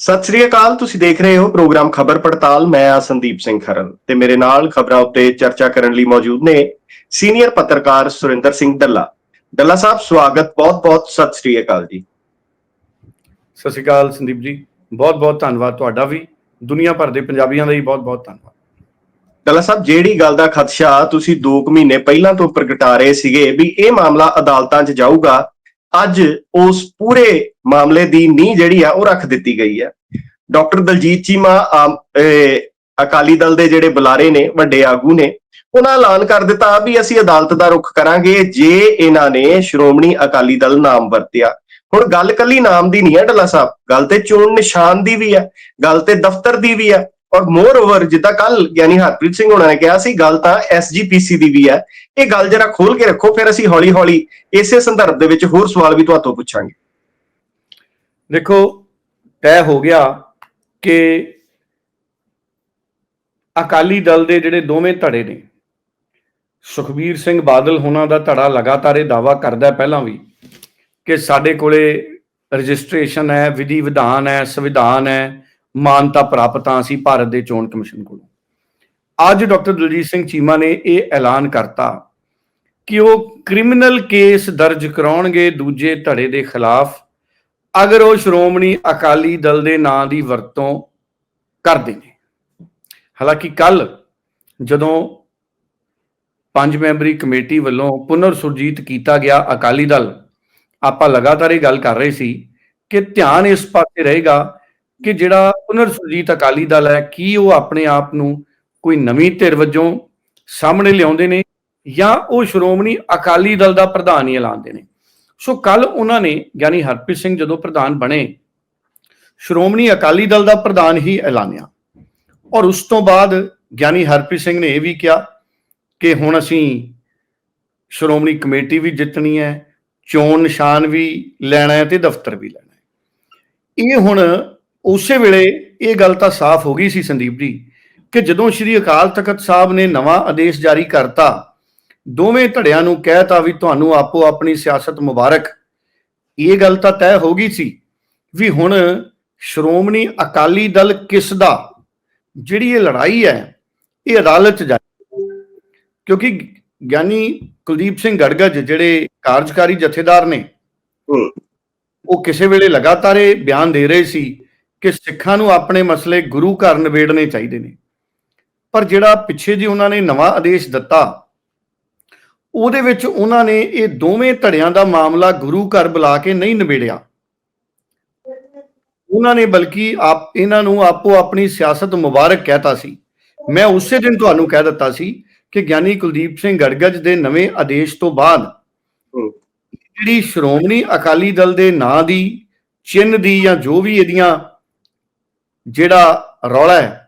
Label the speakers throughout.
Speaker 1: ਸਤਿ ਸ੍ਰੀ ਅਕਾਲ ਤੁਸੀਂ ਦੇਖ ਰਹੇ ਹੋ ਪ੍ਰੋਗਰਾਮ ਖਬਰ ਪੜਤਾਲ। ਮੈਂ ਆ ਸੰਦੀਪ ਸਿੰਘ ਖਰਲ ਤੇ ਮੇਰੇ ਨਾਲ ਖਬਰਾਂ ਉੱਤੇ ਚਰਚਾ ਕਰਨ ਲਈ ਮੌਜੂਦ ਨੇ ਸੀਨੀਅਰ ਪੱਤਰਕਾਰ ਸੁਰਿੰਦਰ ਸਿੰਘ ਡੱਲਾ। ਡੱਲਾ ਸਾਹਿਬ ਸਵਾਗਤ ਬਹੁਤ-ਬਹੁਤ ਸਤਿ ਸ੍ਰੀ ਅਕਾਲ ਜੀ।
Speaker 2: ਸਤਿ ਸ਼੍ਰੀ ਅਕਾਲ ਸੰਦੀਪ ਜੀ ਬਹੁਤ ਬਹੁਤ ਧੰਨਵਾਦ ਤੁਹਾਡਾ ਵੀ। ਦੁਨੀਆ ਭਰ ਦੇ ਪੰਜਾਬੀਆਂ ਦਾ ਵੀ ਬਹੁਤ ਬਹੁਤ ਧੰਨਵਾਦ।
Speaker 1: ਡੱਲਾ ਸਾਹਿਬ ਜਿਹੜੀ ਗੱਲ ਦਾ ਖਦਸ਼ਾ ਤੁਸੀਂ 2 ਮਹੀਨੇ ਪਹਿਲਾਂ ਤੋਂ ਪ੍ਰਗਟਾ ਰਹੇ ਸੀਗੇ ਵੀ ਇਹ ਮਾਮਲਾ ਅਦਾਲਤਾਂ 'ਚ ਜਾਊਗਾ ਅੱਜ ਉਸ ਪੂਰੇ ਮਾਮਲੇ ਦੀ ਨੀਂਹ ਜਿਹੜੀ ਆ ਉਹ ਰੱਖ ਦਿੱਤੀ ਗਈ ਹੈ ਡਾਕਟਰ ਦਲਜੀਤ ਚੀਮਾ ਅਕਾਲੀ ਦਲ ਦੇ ਜਿਹੜੇ ਬੁਲਾਰੇ ਨੇ, ਵੱਡੇ ਆਗੂ ਨੇ, ਉਹਨਾਂ ਐਲਾਨ ਕਰ ਦਿੱਤਾ ਵੀ ਅਸੀਂ ਅਦਾਲਤ ਦਾ ਰੁਖ ਕਰਾਂਗੇ ਜੇ ਇਹਨਾਂ ਨੇ ਸ਼੍ਰੋਮਣੀ ਅਕਾਲੀ ਦਲ ਨਾਮ ਵਰਤਿਆ। ਹੁਣ ਗੱਲ ਕੱਲੀ ਨਾਮ ਦੀ ਨਹੀਂ ਹੈ ਢੱਲਾ ਸਾਹਿਬ, ਗੱਲ ਤੇ ਚੋਣ ਨਿਸ਼ਾਨ ਦੀ ਵੀ ਹੈ ਗੱਲ ਤੇ ਦਫ਼ਤਰ ਦੀ ਵੀ ਹੈ ਔਰ ਮੋਰ ਓਵਰ ਜਿੱਦਾਂ ਕੱਲ ਗਿਆਨੀ ਹਰਪ੍ਰੀਤ ਸਿੰਘ ਹੋਣਾ ਨੇ ਕਿਹਾ ਸੀ, ਗੱਲ ਤਾਂ ਐਸਜੀਪੀਸੀ ਦੀ ਵੀ ਹੈ। ਇਹ ਗੱਲ ਜਰਾ ਖੋਲ ਕੇ ਰੱਖੋ, ਫਿਰ ਅਸੀਂ ਹੌਲੀ ਹੌਲੀ ਇਸੇ ਸੰਦਰਭ ਦੇ ਵਿੱਚ ਹੋਰ ਸਵਾਲ ਵੀ ਤੁਹਾਤੋਂ ਪੁੱਛਾਂਗੇ।
Speaker 2: ਦੇਖੋ, ਤੈਅ ਹੋ ਗਿਆ ਕਿ ਅਕਾਲੀ ਦਲ ਦੇ ਜਿਹੜੇ ਦੋਵੇਂ ਧੜੇ ਨੇ, ਸੁਖਬੀਰ ਸਿੰਘ ਬਾਦਲ ਹੋਣਾ ਦਾ ਧੜਾ ਲਗਾਤਾਰ ਇਹ ਦਾਵਾ ਕਰਦਾ ਪਹਿਲਾਂ ਵੀ ਕਿ ਸਾਡੇ ਕੋਲੇ ਰਜਿਸਟ੍ਰੇਸ਼ਨ ਹੈ ਵਿਧੀ ਵਿਧਾਨ ਹੈ, ਸੰਵਿਧਾਨ ਹੈ ਮਾਨਤਾ ਪ੍ਰਾਪਤ ਹਾਂ ਅਸੀਂ ਭਾਰਤ ਦੇ ਚੋਣ ਕਮਿਸ਼ਨ ਕੋਲੋਂ। ਅੱਜ ਡਾਕਟਰ ਦਲਜੀਤ ਸਿੰਘ ਚੀਮਾ ਨੇ ਇਹ ਐਲਾਨ ਕਰਤਾ ਕਿ ਉਹ ਕ੍ਰਿਮੀਨਲ ਕੇਸ ਦਰਜ ਕਰਾਉਣਗੇ ਦੂਜੇ ਧੜੇ ਦੇ ਖਿਲਾਫ, ਅਗਰ ਉਹ ਸ਼੍ਰੋਮਣੀ ਅਕਾਲੀ ਦਲ ਦੇ ਨਾਂ ਦੀ ਵਰਤੋਂ ਕਰਦੇ ਨੇ। ਹਾਲਾਂਕਿ ਕੱਲ ਜਦੋਂ ਪੰਜ ਮੈਂਬਰੀ ਕਮੇਟੀ ਵੱਲੋਂ ਪੁਨਰ ਸੁਰਜੀਤ ਕੀਤਾ ਗਿਆ ਅਕਾਲੀ ਦਲ, ਆਪਾਂ ਲਗਾਤਾਰ ਇਹ ਗੱਲ ਕਰ ਰਹੇ ਸੀ ਕਿ ਧਿਆਨ ਇਸ ਪਾਸੇ ਰਹੇਗਾ ਕਿ ਜਿਹੜਾ ਪੁਨਰ ਸੁਰਜੀਤ ਅਕਾਲੀ ਦਲ ਹੈ, ਕੀ ਉਹ ਆਪਣੇ ਆਪ ਨੂੰ ਕੋਈ ਨਵੀਂ ਧਿਰ ਵਜੋਂ ਸਾਹਮਣੇ ਲਿਆਉਂਦੇ ਨੇ ਜਾਂ ਉਹ ਸ਼੍ਰੋਮਣੀ ਅਕਾਲੀ ਦਲ ਦਾ ਪ੍ਰਧਾਨ ਹੀ ਐਲਾਨਦੇ ਨੇ? ਸੋ ਕੱਲ ਉਹਨਾਂ ਨੇ ਗਿਆਨੀ ਹਰਪ੍ਰੀਤ ਸਿੰਘ ਜਦੋਂ ਪ੍ਰਧਾਨ ਬਣੇ, ਸ਼੍ਰੋਮਣੀ ਅਕਾਲੀ ਦਲ ਦਾ ਪ੍ਰਧਾਨ ਹੀ ਐਲਾਨਿਆ। ਔਰ ਉਸ ਤੋਂ ਬਾਅਦ ਗਿਆਨੀ ਹਰਪ੍ਰੀਤ ਸਿੰਘ ਨੇ ਇਹ ਵੀ ਕਿਹਾ ਕਿ ਹੁਣ ਅਸੀਂ ਸ਼੍ਰੋਮਣੀ ਕਮੇਟੀ ਵੀ ਜਿੱਤਣੀ ਹੈ, ਚੋਣ ਨਿਸ਼ਾਨ ਵੀ ਲੈਣਾ ਹੈ ਤੇ ਦਫ਼ਤਰ ਵੀ ਲੈਣਾ ਹੈ। ਇਹ ਹੁਣ ਉਸੇ ਵੇਲੇ ਇਹ ਗੱਲ ਤਾਂ ਸਾਫ਼ ਹੋ ਗਈ ਸੀ ਸੰਦੀਪ ਜੀ ਕਿ ਜਦੋਂ ਸ੍ਰੀ ਅਕਾਲ ਤਖਤ ਸਾਹਿਬ ਨੇ ਨਵਾਂ ਆਦੇਸ਼ ਜਾਰੀ ਕਰਤਾ ਦੋਵੇਂ ਧੜਿਆਂ ਨੂੰ ਕਹਿਤਾ ਵੀ ਤੁਹਾਨੂੰ ਆਪੋ ਆਪਣੀ ਸਿਆਸਤ ਮੁਬਾਰਕ ਇਹ ਗੱਲ ਤਾਂ ਤੈਅ ਹੋ ਗਈ ਸੀ ਵੀ ਹੁਣ ਸ਼੍ਰੋਮਣੀ ਅਕਾਲੀ ਦਲ ਕਿਸ ਦਾ ਜਿਹੜੀ ਇਹ ਲੜਾਈ ਹੈ ਇਹ ਅਦਾਲਤ 'ਚ ਜਾਏ ਕਿਉਂਕਿ ਗਿਆਨੀ ਕੁਲਦੀਪ ਸਿੰਘ ਗੜਗੜ ਜਿਹੜੇ ਕਾਰਜਕਾਰੀ ਜਥੇਦਾਰ ਨੇ। ਉਹ ਕਿਸੇ ਵੇਲੇ ਲਗਾਤਾਰ ਇਹ ਬਿਆਨ ਦੇ ਰਹੇ ਸੀ ਕਿ ਸਿੱਖਾਂ ਨੂੰ ਆਪਣੇ ਮਸਲੇ ਗੁਰੂ ਘਰ ਨਿਬੇੜਨੇ ਚਾਹੀਦੇ ਨੇ। ਪਰ ਜਿਹੜਾ ਪਿੱਛੇ ਜੀ ਉਹਨਾਂ ਨੇ ਨਵਾਂ ਆਦੇਸ਼ ਦਿੱਤਾ ਉਹਦੇ ਵਿੱਚ ਉਹਨਾਂ ਨੇ ਇਹ ਦੋਵੇਂ ਧੜਿਆਂ ਦਾ ਮਾਮਲਾ ਗੁਰੂ ਘਰ ਬੁਲਾ ਕੇ ਨਹੀਂ ਨਿਬੇੜਿਆ। ਉਹਨਾਂ ਨੇ ਬਲਕਿ ਆਪ ਇਹਨਾਂ ਨੂੰ ਆਪੋ ਆਪਣੀ ਸਿਆਸਤ ਮੁਬਾਰਕ ਕਹਿਤਾ ਸੀ। ਮੈਂ ਉਸੇ ਦਿਨ ਤੁਹਾਨੂੰ ਕਹਿ ਦਿੱਤਾ ਸੀ ਕਿ ਗਿਆਨੀ ਕੁਲਦੀਪ ਸਿੰਘ ਗੜਗੜ ਦੇ ਨਵੇਂ ਆਦੇਸ਼ ਤੋਂ ਬਾਅਦ। ਜਿਹੜੀ ਸ਼੍ਰੋਮਣੀ ਅਕਾਲੀ ਦਲ ਦੇ ਨਾਂ ਦੀ ਚਿੰਨ੍ਹ ਦੀ ਜਾਂ ਜੋ ਵੀ ਇਹਦੀਆਂ ਜਿਹੜਾ ਰੌਲਾ ਹੈ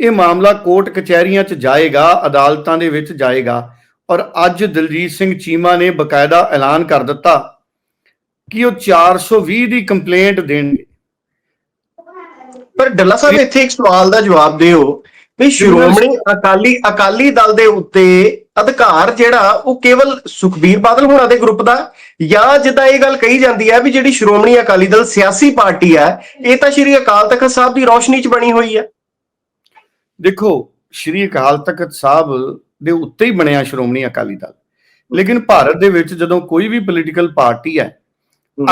Speaker 2: ਇਹ ਮਾਮਲਾ ਕੋਰਟ ਕਚਹਿਰੀਆਂ 'ਚ ਜਾਏਗਾ ਅਦਾਲਤਾਂ ਦੇ ਵਿੱਚ ਜਾਏਗਾ ਔਰ ਅੱਜ ਦਲਜੀਤ ਸਿੰਘ ਚੀਮਾ ਨੇ ਬਕਾਇਦਾ ਐਲਾਨ ਕਰ ਦਿੱਤਾ ਕਿ ਉਹ 420 ਦੀ ਕੰਪਲੇਂਟ ਦੇਣਗੇ।
Speaker 1: ਪਰ ਡੱਲਾ ਸਾਹਿਬ ਇੱਥੇ ਇੱਕ ਸਵਾਲ ਦਾ ਜਵਾਬ ਦਿਓ। ਵੀ ਸ਼੍ਰੋਮਣੀ ਅਕਾਲੀ ਅਕਾਲੀ ਦਲ ਦੇ ਉੱਤੇ ਅਧਿਕਾਰ ਜਿਹੜਾ ਉਹ ਕੇਵਲ ਸੁਖਬੀਰ ਬਾਦਲ ਹੋਣਾ ਦੇ ਗਰੁੱਪ ਦਾ ਜਾਂ ਜਿੱਦਾਂ ਇਹ ਗੱਲ ਕਹੀ ਜਾਂਦੀ ਹੈ ਵੀ ਜਿਹੜੀ ਸ਼੍ਰੋਮਣੀ ਅਕਾਲੀ ਦਲ ਸਿਆਸੀ ਪਾਰਟੀ ਹੈ ਇਹ ਤਾਂ ਸ਼੍ਰੀ ਅਕਾਲ ਤਖਤ ਸਾਹਿਬ ਦੀ ਰੌਸ਼ਨੀ 'ਚ ਬਣੀ ਹੋਈ ਹੈ।
Speaker 2: ਦੇਖੋ ਸ਼੍ਰੀ ਅਕਾਲ ਤਖਤ ਸਾਹਿਬ ਦੇ ਉੱਤੇ ਹੀ ਬਣਿਆ ਸ਼੍ਰੋਮਣੀ ਅਕਾਲੀ ਦਲ। ਲੇਕਿਨ ਭਾਰਤ ਦੇ ਵਿੱਚ ਜਦੋਂ ਕੋਈ ਵੀ ਪੋਲੀਟੀਕਲ ਪਾਰਟੀ ਹੈ।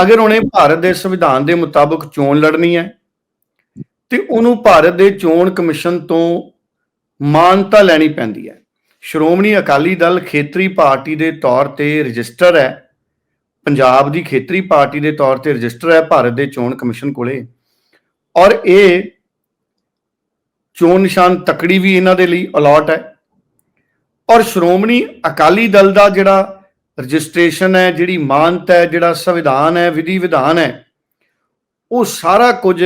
Speaker 2: ਅਗਰ ਉਹਨੇ ਭਾਰਤ ਦੇ ਸੰਵਿਧਾਨ ਦੇ ਮੁਤਾਬਕ ਚੋਣ ਲੜਨੀ ਹੈ ਤੇ ਉਹਨੂੰ ਭਾਰਤ ਦੇ ਚੋਣ ਕਮਿਸ਼ਨ ਤੋਂ ਮਾਨਤਾ ਲੈਣੀ ਪੈਂਦੀ ਹੈ। ਸ਼੍ਰੋਮਣੀ ਅਕਾਲੀ ਦਲ ਖੇਤਰੀ ਪਾਰਟੀ ਦੇ ਤੌਰ ਤੇ ਰਜਿਸਟਰ ਹੈ। ਪੰਜਾਬ ਦੀ ਖੇਤਰੀ ਪਾਰਟੀ ਦੇ ਤੌਰ ਤੇ ਰਜਿਸਟਰ ਹੈ ਭਾਰਤ ਦੇ ਚੋਣ ਕਮਿਸ਼ਨ ਕੋਲੇ। ਔਰ ਇਹ ਚੋਣ ਨਿਸ਼ਾਨ ਤਕੜੀ ਵੀ ਇਹਨਾਂ ਦੇ ਲਈ ਅਲਾਟ ਹੈ। ਔਰ ਸ਼੍ਰੋਮਣੀ ਅਕਾਲੀ ਦਲ ਦਾ ਜਿਹੜਾ ਰਜਿਸਟ੍ਰੇਸ਼ਨ ਹੈ, ਜਿਹੜੀ ਮਾਨਤਾ ਹੈ, ਜਿਹੜਾ ਸੰਵਿਧਾਨ ਹੈ, ਵਿਧੀ ਵਿਧਾਨ ਹੈ, ਉਹ ਸਾਰਾ ਕੁਝ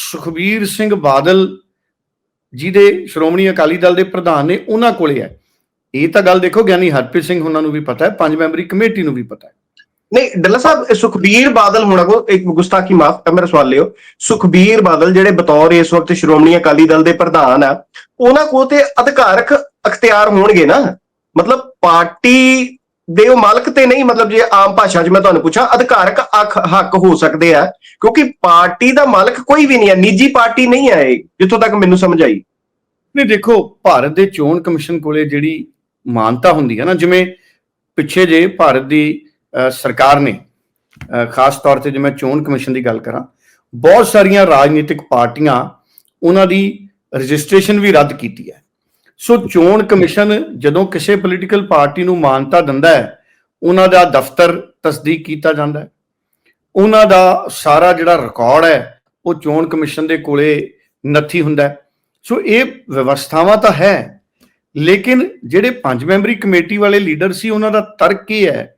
Speaker 2: ਸੁਖਬੀਰ ਸਿੰਘ ਬਾਦਲ ਜਿਹਦੇ ਸ਼੍ਰੋਮਣੀ ਅਕਾਲੀ ਦਲ ਦੇ ਪ੍ਰਧਾਨ ਨੇ ਉਹਨਾਂ ਕੋਲੇ ਹੈ। ਇਹ ਤਾਂ ਗੱਲ ਦੇਖੋ ਗਿਆਨੀ ਹਰਪ੍ਰੀਤ ਸਿੰਘ ਉਹਨਾਂ ਨੂੰ ਵੀ ਪਤਾ ਹੈ ਪੰਜ ਮੈਂਬਰੀ ਕਮੇਟੀ ਨੂੰ ਵੀ ਪਤਾ ਹੈ।
Speaker 1: ਨਹੀਂ ਡੱਲਾ ਸਾਹਿਬ ਸੁਖਬੀਰ ਬਾਦਲ ਹੋਣਾ ਕੋ ਇੱਕ ਗੁਸਤਾਖੀ ਮਾਫ ਕਰ ਮੇਰਾ ਸਵਾਲ ਲਿਓ। ਸੁਖਬੀਰ ਬਾਦਲ ਜਿਹੜੇ ਬਤੌਰ ਇਸ ਵਕਤ ਸ਼੍ਰੋਮਣੀ ਅਕਾਲੀ ਦਲ ਦੇ ਪ੍ਰਧਾਨ ਆ ਉਹਨਾਂ ਕੋ ਤੇ ਅਧਿਕਾਰਕ ਅਖਤਿਆਰ ਹੋਣਗੇ ਨਾ? ਮਤਲਬ ਪਾਰਟੀ ਦੇ ਉਹ ਮਾਲਕ ਤੇ ਨਹੀਂ ਮਤਲਬ ਜੇ ਆਮ ਭਾਸ਼ਾ 'ਚ ਮੈਂ ਤੁਹਾਨੂੰ ਪੁੱਛਾਂ ਅਧਿਕਾਰਕ ਹੱਕ ਹੱਕ ਹੋ ਸਕਦੇ ਆ ਕਿਉਂਕਿ ਪਾਰਟੀ ਦਾ ਮਾਲਕ ਕੋਈ ਵੀ ਨਹੀਂ ਹੈ ਨਿੱਜੀ ਪਾਰਟੀ ਨਹੀਂ ਹੈ ਇਹ ਜਿੱਥੋਂ ਤੱਕ ਮੈਨੂੰ ਸਮਝ ਆਈ।
Speaker 2: ਨਹੀਂ ਦੇਖੋ ਭਾਰਤ ਦੇ ਚੋਣ ਕਮਿਸ਼ਨ ਕੋਲੇ ਜਿਹੜੀ ਮਾਨਤਾ ਹੁੰਦੀ ਹੈ ਨਾ, ਜਿਵੇਂ ਪਿੱਛੇ ਜੇ ਭਾਰਤ ਦੀ ਸਰਕਾਰ ਨੇ ਖਾਸ ਤੌਰ ਤੇ ਜੇ ਮੈਂ ਚੋਣ ਕਮਿਸ਼ਨ ਦੀ ਗੱਲ ਕਰਾਂ, ਬਹੁਤ ਸਾਰੀਆਂ ਰਾਜਨੀਤਿਕ ਪਾਰਟੀਆਂ ਉਹਨਾਂ ਦੀ ਰਜਿਸਟ੍ਰੇਸ਼ਨ ਵੀ ਰੱਦ ਕੀਤੀ ਹੈ। ਸੋ ਚੋਣ ਕਮਿਸ਼ਨ ਜਦੋਂ ਕਿਸੇ ਪੋਲੀਟੀਕਲ ਪਾਰਟੀ ਨੂੰ ਮਾਨਤਾ ਦਿੰਦਾ ਹੈ, ਉਹਨਾਂ ਦਾ ਦਫ਼ਤਰ ਤਸਦੀਕ ਕੀਤਾ ਜਾਂਦਾ ਹੈ। ਉਹਨਾਂ ਦਾ ਸਾਰਾ ਜਿਹੜਾ ਰਿਕਾਰਡ ਹੈ, ਉਹ ਚੋਣ ਕਮਿਸ਼ਨ ਦੇ ਕੋਲੇ ਨੱਥੀ ਹੁੰਦਾ ਸੋ ਇਹ ਵਿਵਸਥਾਵਾਂ ਤਾਂ ਹੈ ਲੇਕਿਨ ਜਿਹੜੇ ਪੰਜ ਮੈਂਬਰੀ ਕਮੇਟੀ ਵਾਲੇ ਲੀਡਰ ਸੀ, ਉਹਨਾਂ ਦਾ ਤਰਕ ਇਹ ਹੈ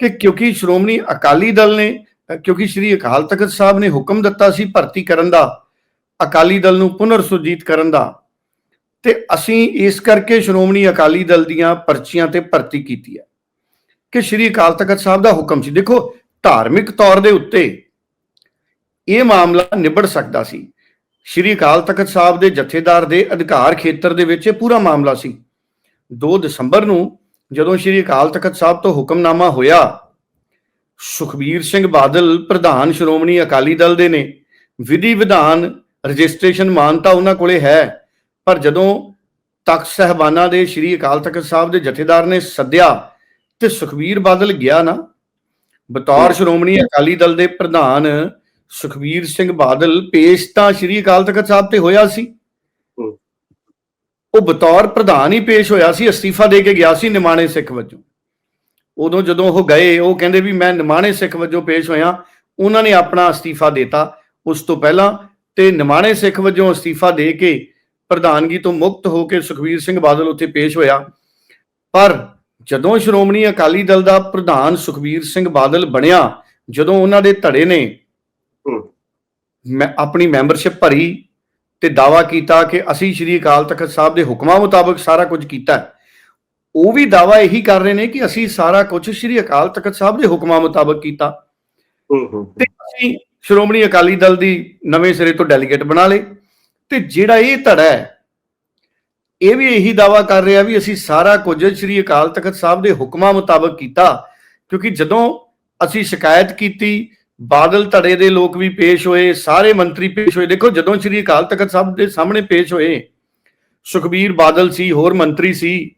Speaker 2: ਕਿ ਕਿਉਂਕਿ ਸ਼੍ਰੋਮਣੀ ਅਕਾਲੀ ਦਲ ਨੇ ਕਿਉਂਕਿ ਸ੍ਰੀ ਅਕਾਲ ਤਖਤ ਸਾਹਿਬ ਨੇ ਹੁਕਮ ਦਿੱਤਾ ਸੀ ਭਰਤੀ ਕਰਨ ਦਾ, ਅਕਾਲੀ ਦਲ ਨੂੰ ਪੁਨਰ ਸੁਰਜੀਤ ਕਰਨ ਦਾ, ਤੇ ਅਸੀਂ ਇਸ ਕਰਕੇ ਸ਼੍ਰੋਮਣੀ ਅਕਾਲੀ ਦਲ ਦੀਆਂ ਪਰਚੀਆਂ ਤੇ ਭਰਤੀ ਕੀਤੀ ਹੈ ਕਿ ਸ੍ਰੀ ਅਕਾਲ ਤਖਤ ਸਾਹਿਬ ਦਾ ਹੁਕਮ ਸੀ। ਦੇਖੋ, ਧਾਰਮਿਕ ਤੌਰ ਦੇ ਉੱਤੇ ਇਹ ਮਾਮਲਾ ਨਿਬੜ ਸਕਦਾ ਸੀ। ਸ਼੍ਰੀ ਅਕਾਲ ਤਖਤ ਸਾਹਿਬ ਦੇ ਜਥੇਦਾਰ ਦੇ ਅਧਿਕਾਰ ਖੇਤਰ ਦੇ ਵਿੱਚ ਇਹ ਪੂਰਾ ਮਾਮਲਾ ਸੀ। 2 ਦਸੰਬਰ ਨੂੰ ਜਦੋਂ ਸ਼੍ਰੀ ਅਕਾਲ ਤਖਤ ਸਾਹਿਬ ਤੋਂ ਹੁਕਮਨਾਮਾ ਹੋਇਆ, ਸੁਖਬੀਰ ਸਿੰਘ ਬਾਦਲ ਪ੍ਰਧਾਨ ਸ਼੍ਰੋਮਣੀ ਅਕਾਲੀ ਦਲ ਦੇ ਨੇ। ਵਿਧੀ ਵਿਧਾਨ, ਰਜਿਸਟ੍ਰੇਸ਼ਨ ਮਾਨਤਾ ਉਹਨਾਂ ਕੋਲੇ ਹੈ, ਪਰ ਜਦੋਂ ਤਖਤ ਸਹਿਬਾਨਾ ਦੇ ਸ਼੍ਰੀ ਅਕਾਲ ਤਖਤ ਸਾਹਿਬ ਦੇ ਜਥੇਦਾਰ ਨੇ ਸੱਦਿਆ ਤੇ ਸੁਖਬੀਰ ਬਾਦਲ ਗਿਆ ਨਾ, ਬਤੌਰ ਸ਼੍ਰੋਮਣੀ ਅਕਾਲੀ ਦਲ ਦੇ ਪ੍ਰਧਾਨ ਸੁਖਬੀਰ ਸਿੰਘ ਬਾਦਲ ਪੇਸ਼ ਤਾਂ ਸ਼੍ਰੀ ਅਕਾਲ ਤਖਤ ਸਾਹਿਬ ਤੇ ਹੋਇਆ ਸੀ। ਉਹ ਬਤੌਰ ਪ੍ਰਧਾਨ ਹੀ ਪੇਸ਼ ਹੋਇਆ ਸੀ ਅਸਤੀਫਾ ਦੇ ਕੇ ਗਿਆ ਸੀ ਨਿਮਾਣੇ ਸਿੱਖ ਵਜੋਂ ਉਦੋਂ ਜਦੋਂ ਉਹ ਗਏ ਉਹ ਕਹਿੰਦੇ ਵੀ ਮੈਂ ਨਿਮਾਣੇ ਸਿੱਖ ਵਜੋਂ ਪੇਸ਼ ਹੋਇਆ ਉਹਨਾਂ ਨੇ ਆਪਣਾ ਅਸਤੀਫਾ ਦਿੱਤਾ ਉਸ ਤੋਂ ਪਹਿਲਾਂ ਤੇ ਨਿਮਾਣੇ ਸਿੱਖ ਵਜੋਂ ਅਸਤੀਫਾ ਦੇ ਕੇ ਪ੍ਰਧਾਨਗੀ ਤੋਂ ਮੁਕਤ ਹੋ ਕੇ ਸੁਖਬੀਰ ਸਿੰਘ ਬਾਦਲ ਉੱਥੇ ਪੇਸ਼ ਹੋਇਆ ਪਰ ਜਦੋਂ ਸ਼੍ਰੋਮਣੀ ਅਕਾਲੀ ਦਲ ਦਾ ਪ੍ਰਧਾਨ ਸੁਖਬੀਰ ਸਿੰਘ ਬਾਦਲ ਬਣਿਆ ਜਦੋਂ ਉਹਨਾਂ ਦੇ ਧੜੇ ਨੇ। ਮੈਂ ਆਪਣੀ ਮੈਂਬਰਸ਼ਿਪ ਭਰੀ ਤੇ ਦਾਵਾ ਕੀਤਾ ਕਿ ਅਸੀਂ ਸ਼੍ਰੀ ਅਕਾਲ ਤਖਤ ਸਾਹਿਬ ਦੇ ਹੁਕਮਾਂ ਮੁਤਾਬਕ ਸਾਰਾ ਕੁਝ ਕੀਤਾ। ਉਹ ਵੀ ਦਾਵਾ ਇਹੀ ਕਰ ਰਹੇ ਨੇ ਕਿ ਅਸੀਂ ਸਾਰਾ ਕੁਝ ਸ਼੍ਰੀ ਅਕਾਲ ਤਖਤ ਸਾਹਿਬ ਦੇ ਹੁਕਮਾਂ ਮੁਤਾਬਕ ਕੀਤਾ। ਤੇ ਅਸੀਂ ਸ਼੍ਰੋਮਣੀ ਅਕਾਲੀ ਦਲ ਦੀ ਨਵੇਂ ਸਿਰੇ ਤੋਂ ਡੈਲੀਗੇਟ ਬਣਾ ਲਏ। ਤੇ ਜਿਹੜਾ ਇਹ ਧੜਾ ਹੈ ਇਹ ਵੀ ਇਹੀ ਦਾਵਾ ਕਰ ਰਿਹਾ ਵੀ ਅਸੀਂ ਸਾਰਾ ਕੁਝ ਸ਼੍ਰੀ ਅਕਾਲ ਤਖਤ ਸਾਹਿਬ ਦੇ ਹੁਕਮਾਂ ਮੁਤਾਬਕ ਕੀਤਾ। ਕਿਉਂਕਿ ਜਦੋਂ ਅਸੀਂ ਸ਼ਿਕਾਇਤ ਕੀਤੀ ਬਾਦਲ ਧੜੇ ਦੇ ਲੋਕ ਵੀ ਪੇਸ਼ ਹੋਏ, ਸਾਰੇ ਮੰਤਰੀ ਪੇਸ਼ ਹੋਏ। ਦੇਖੋ, ਜਦੋਂ ਸ਼੍ਰੀ ਅਕਾਲ ਤਖਤ ਸਾਹਿਬ ਦੇ ਸਾਹਮਣੇ ਪੇਸ਼ ਹੋਏ, ਸੁਖਬੀਰ ਬਾਦਲ ਸੀ, ਹੋਰ ਮੰਤਰੀ ਸੀ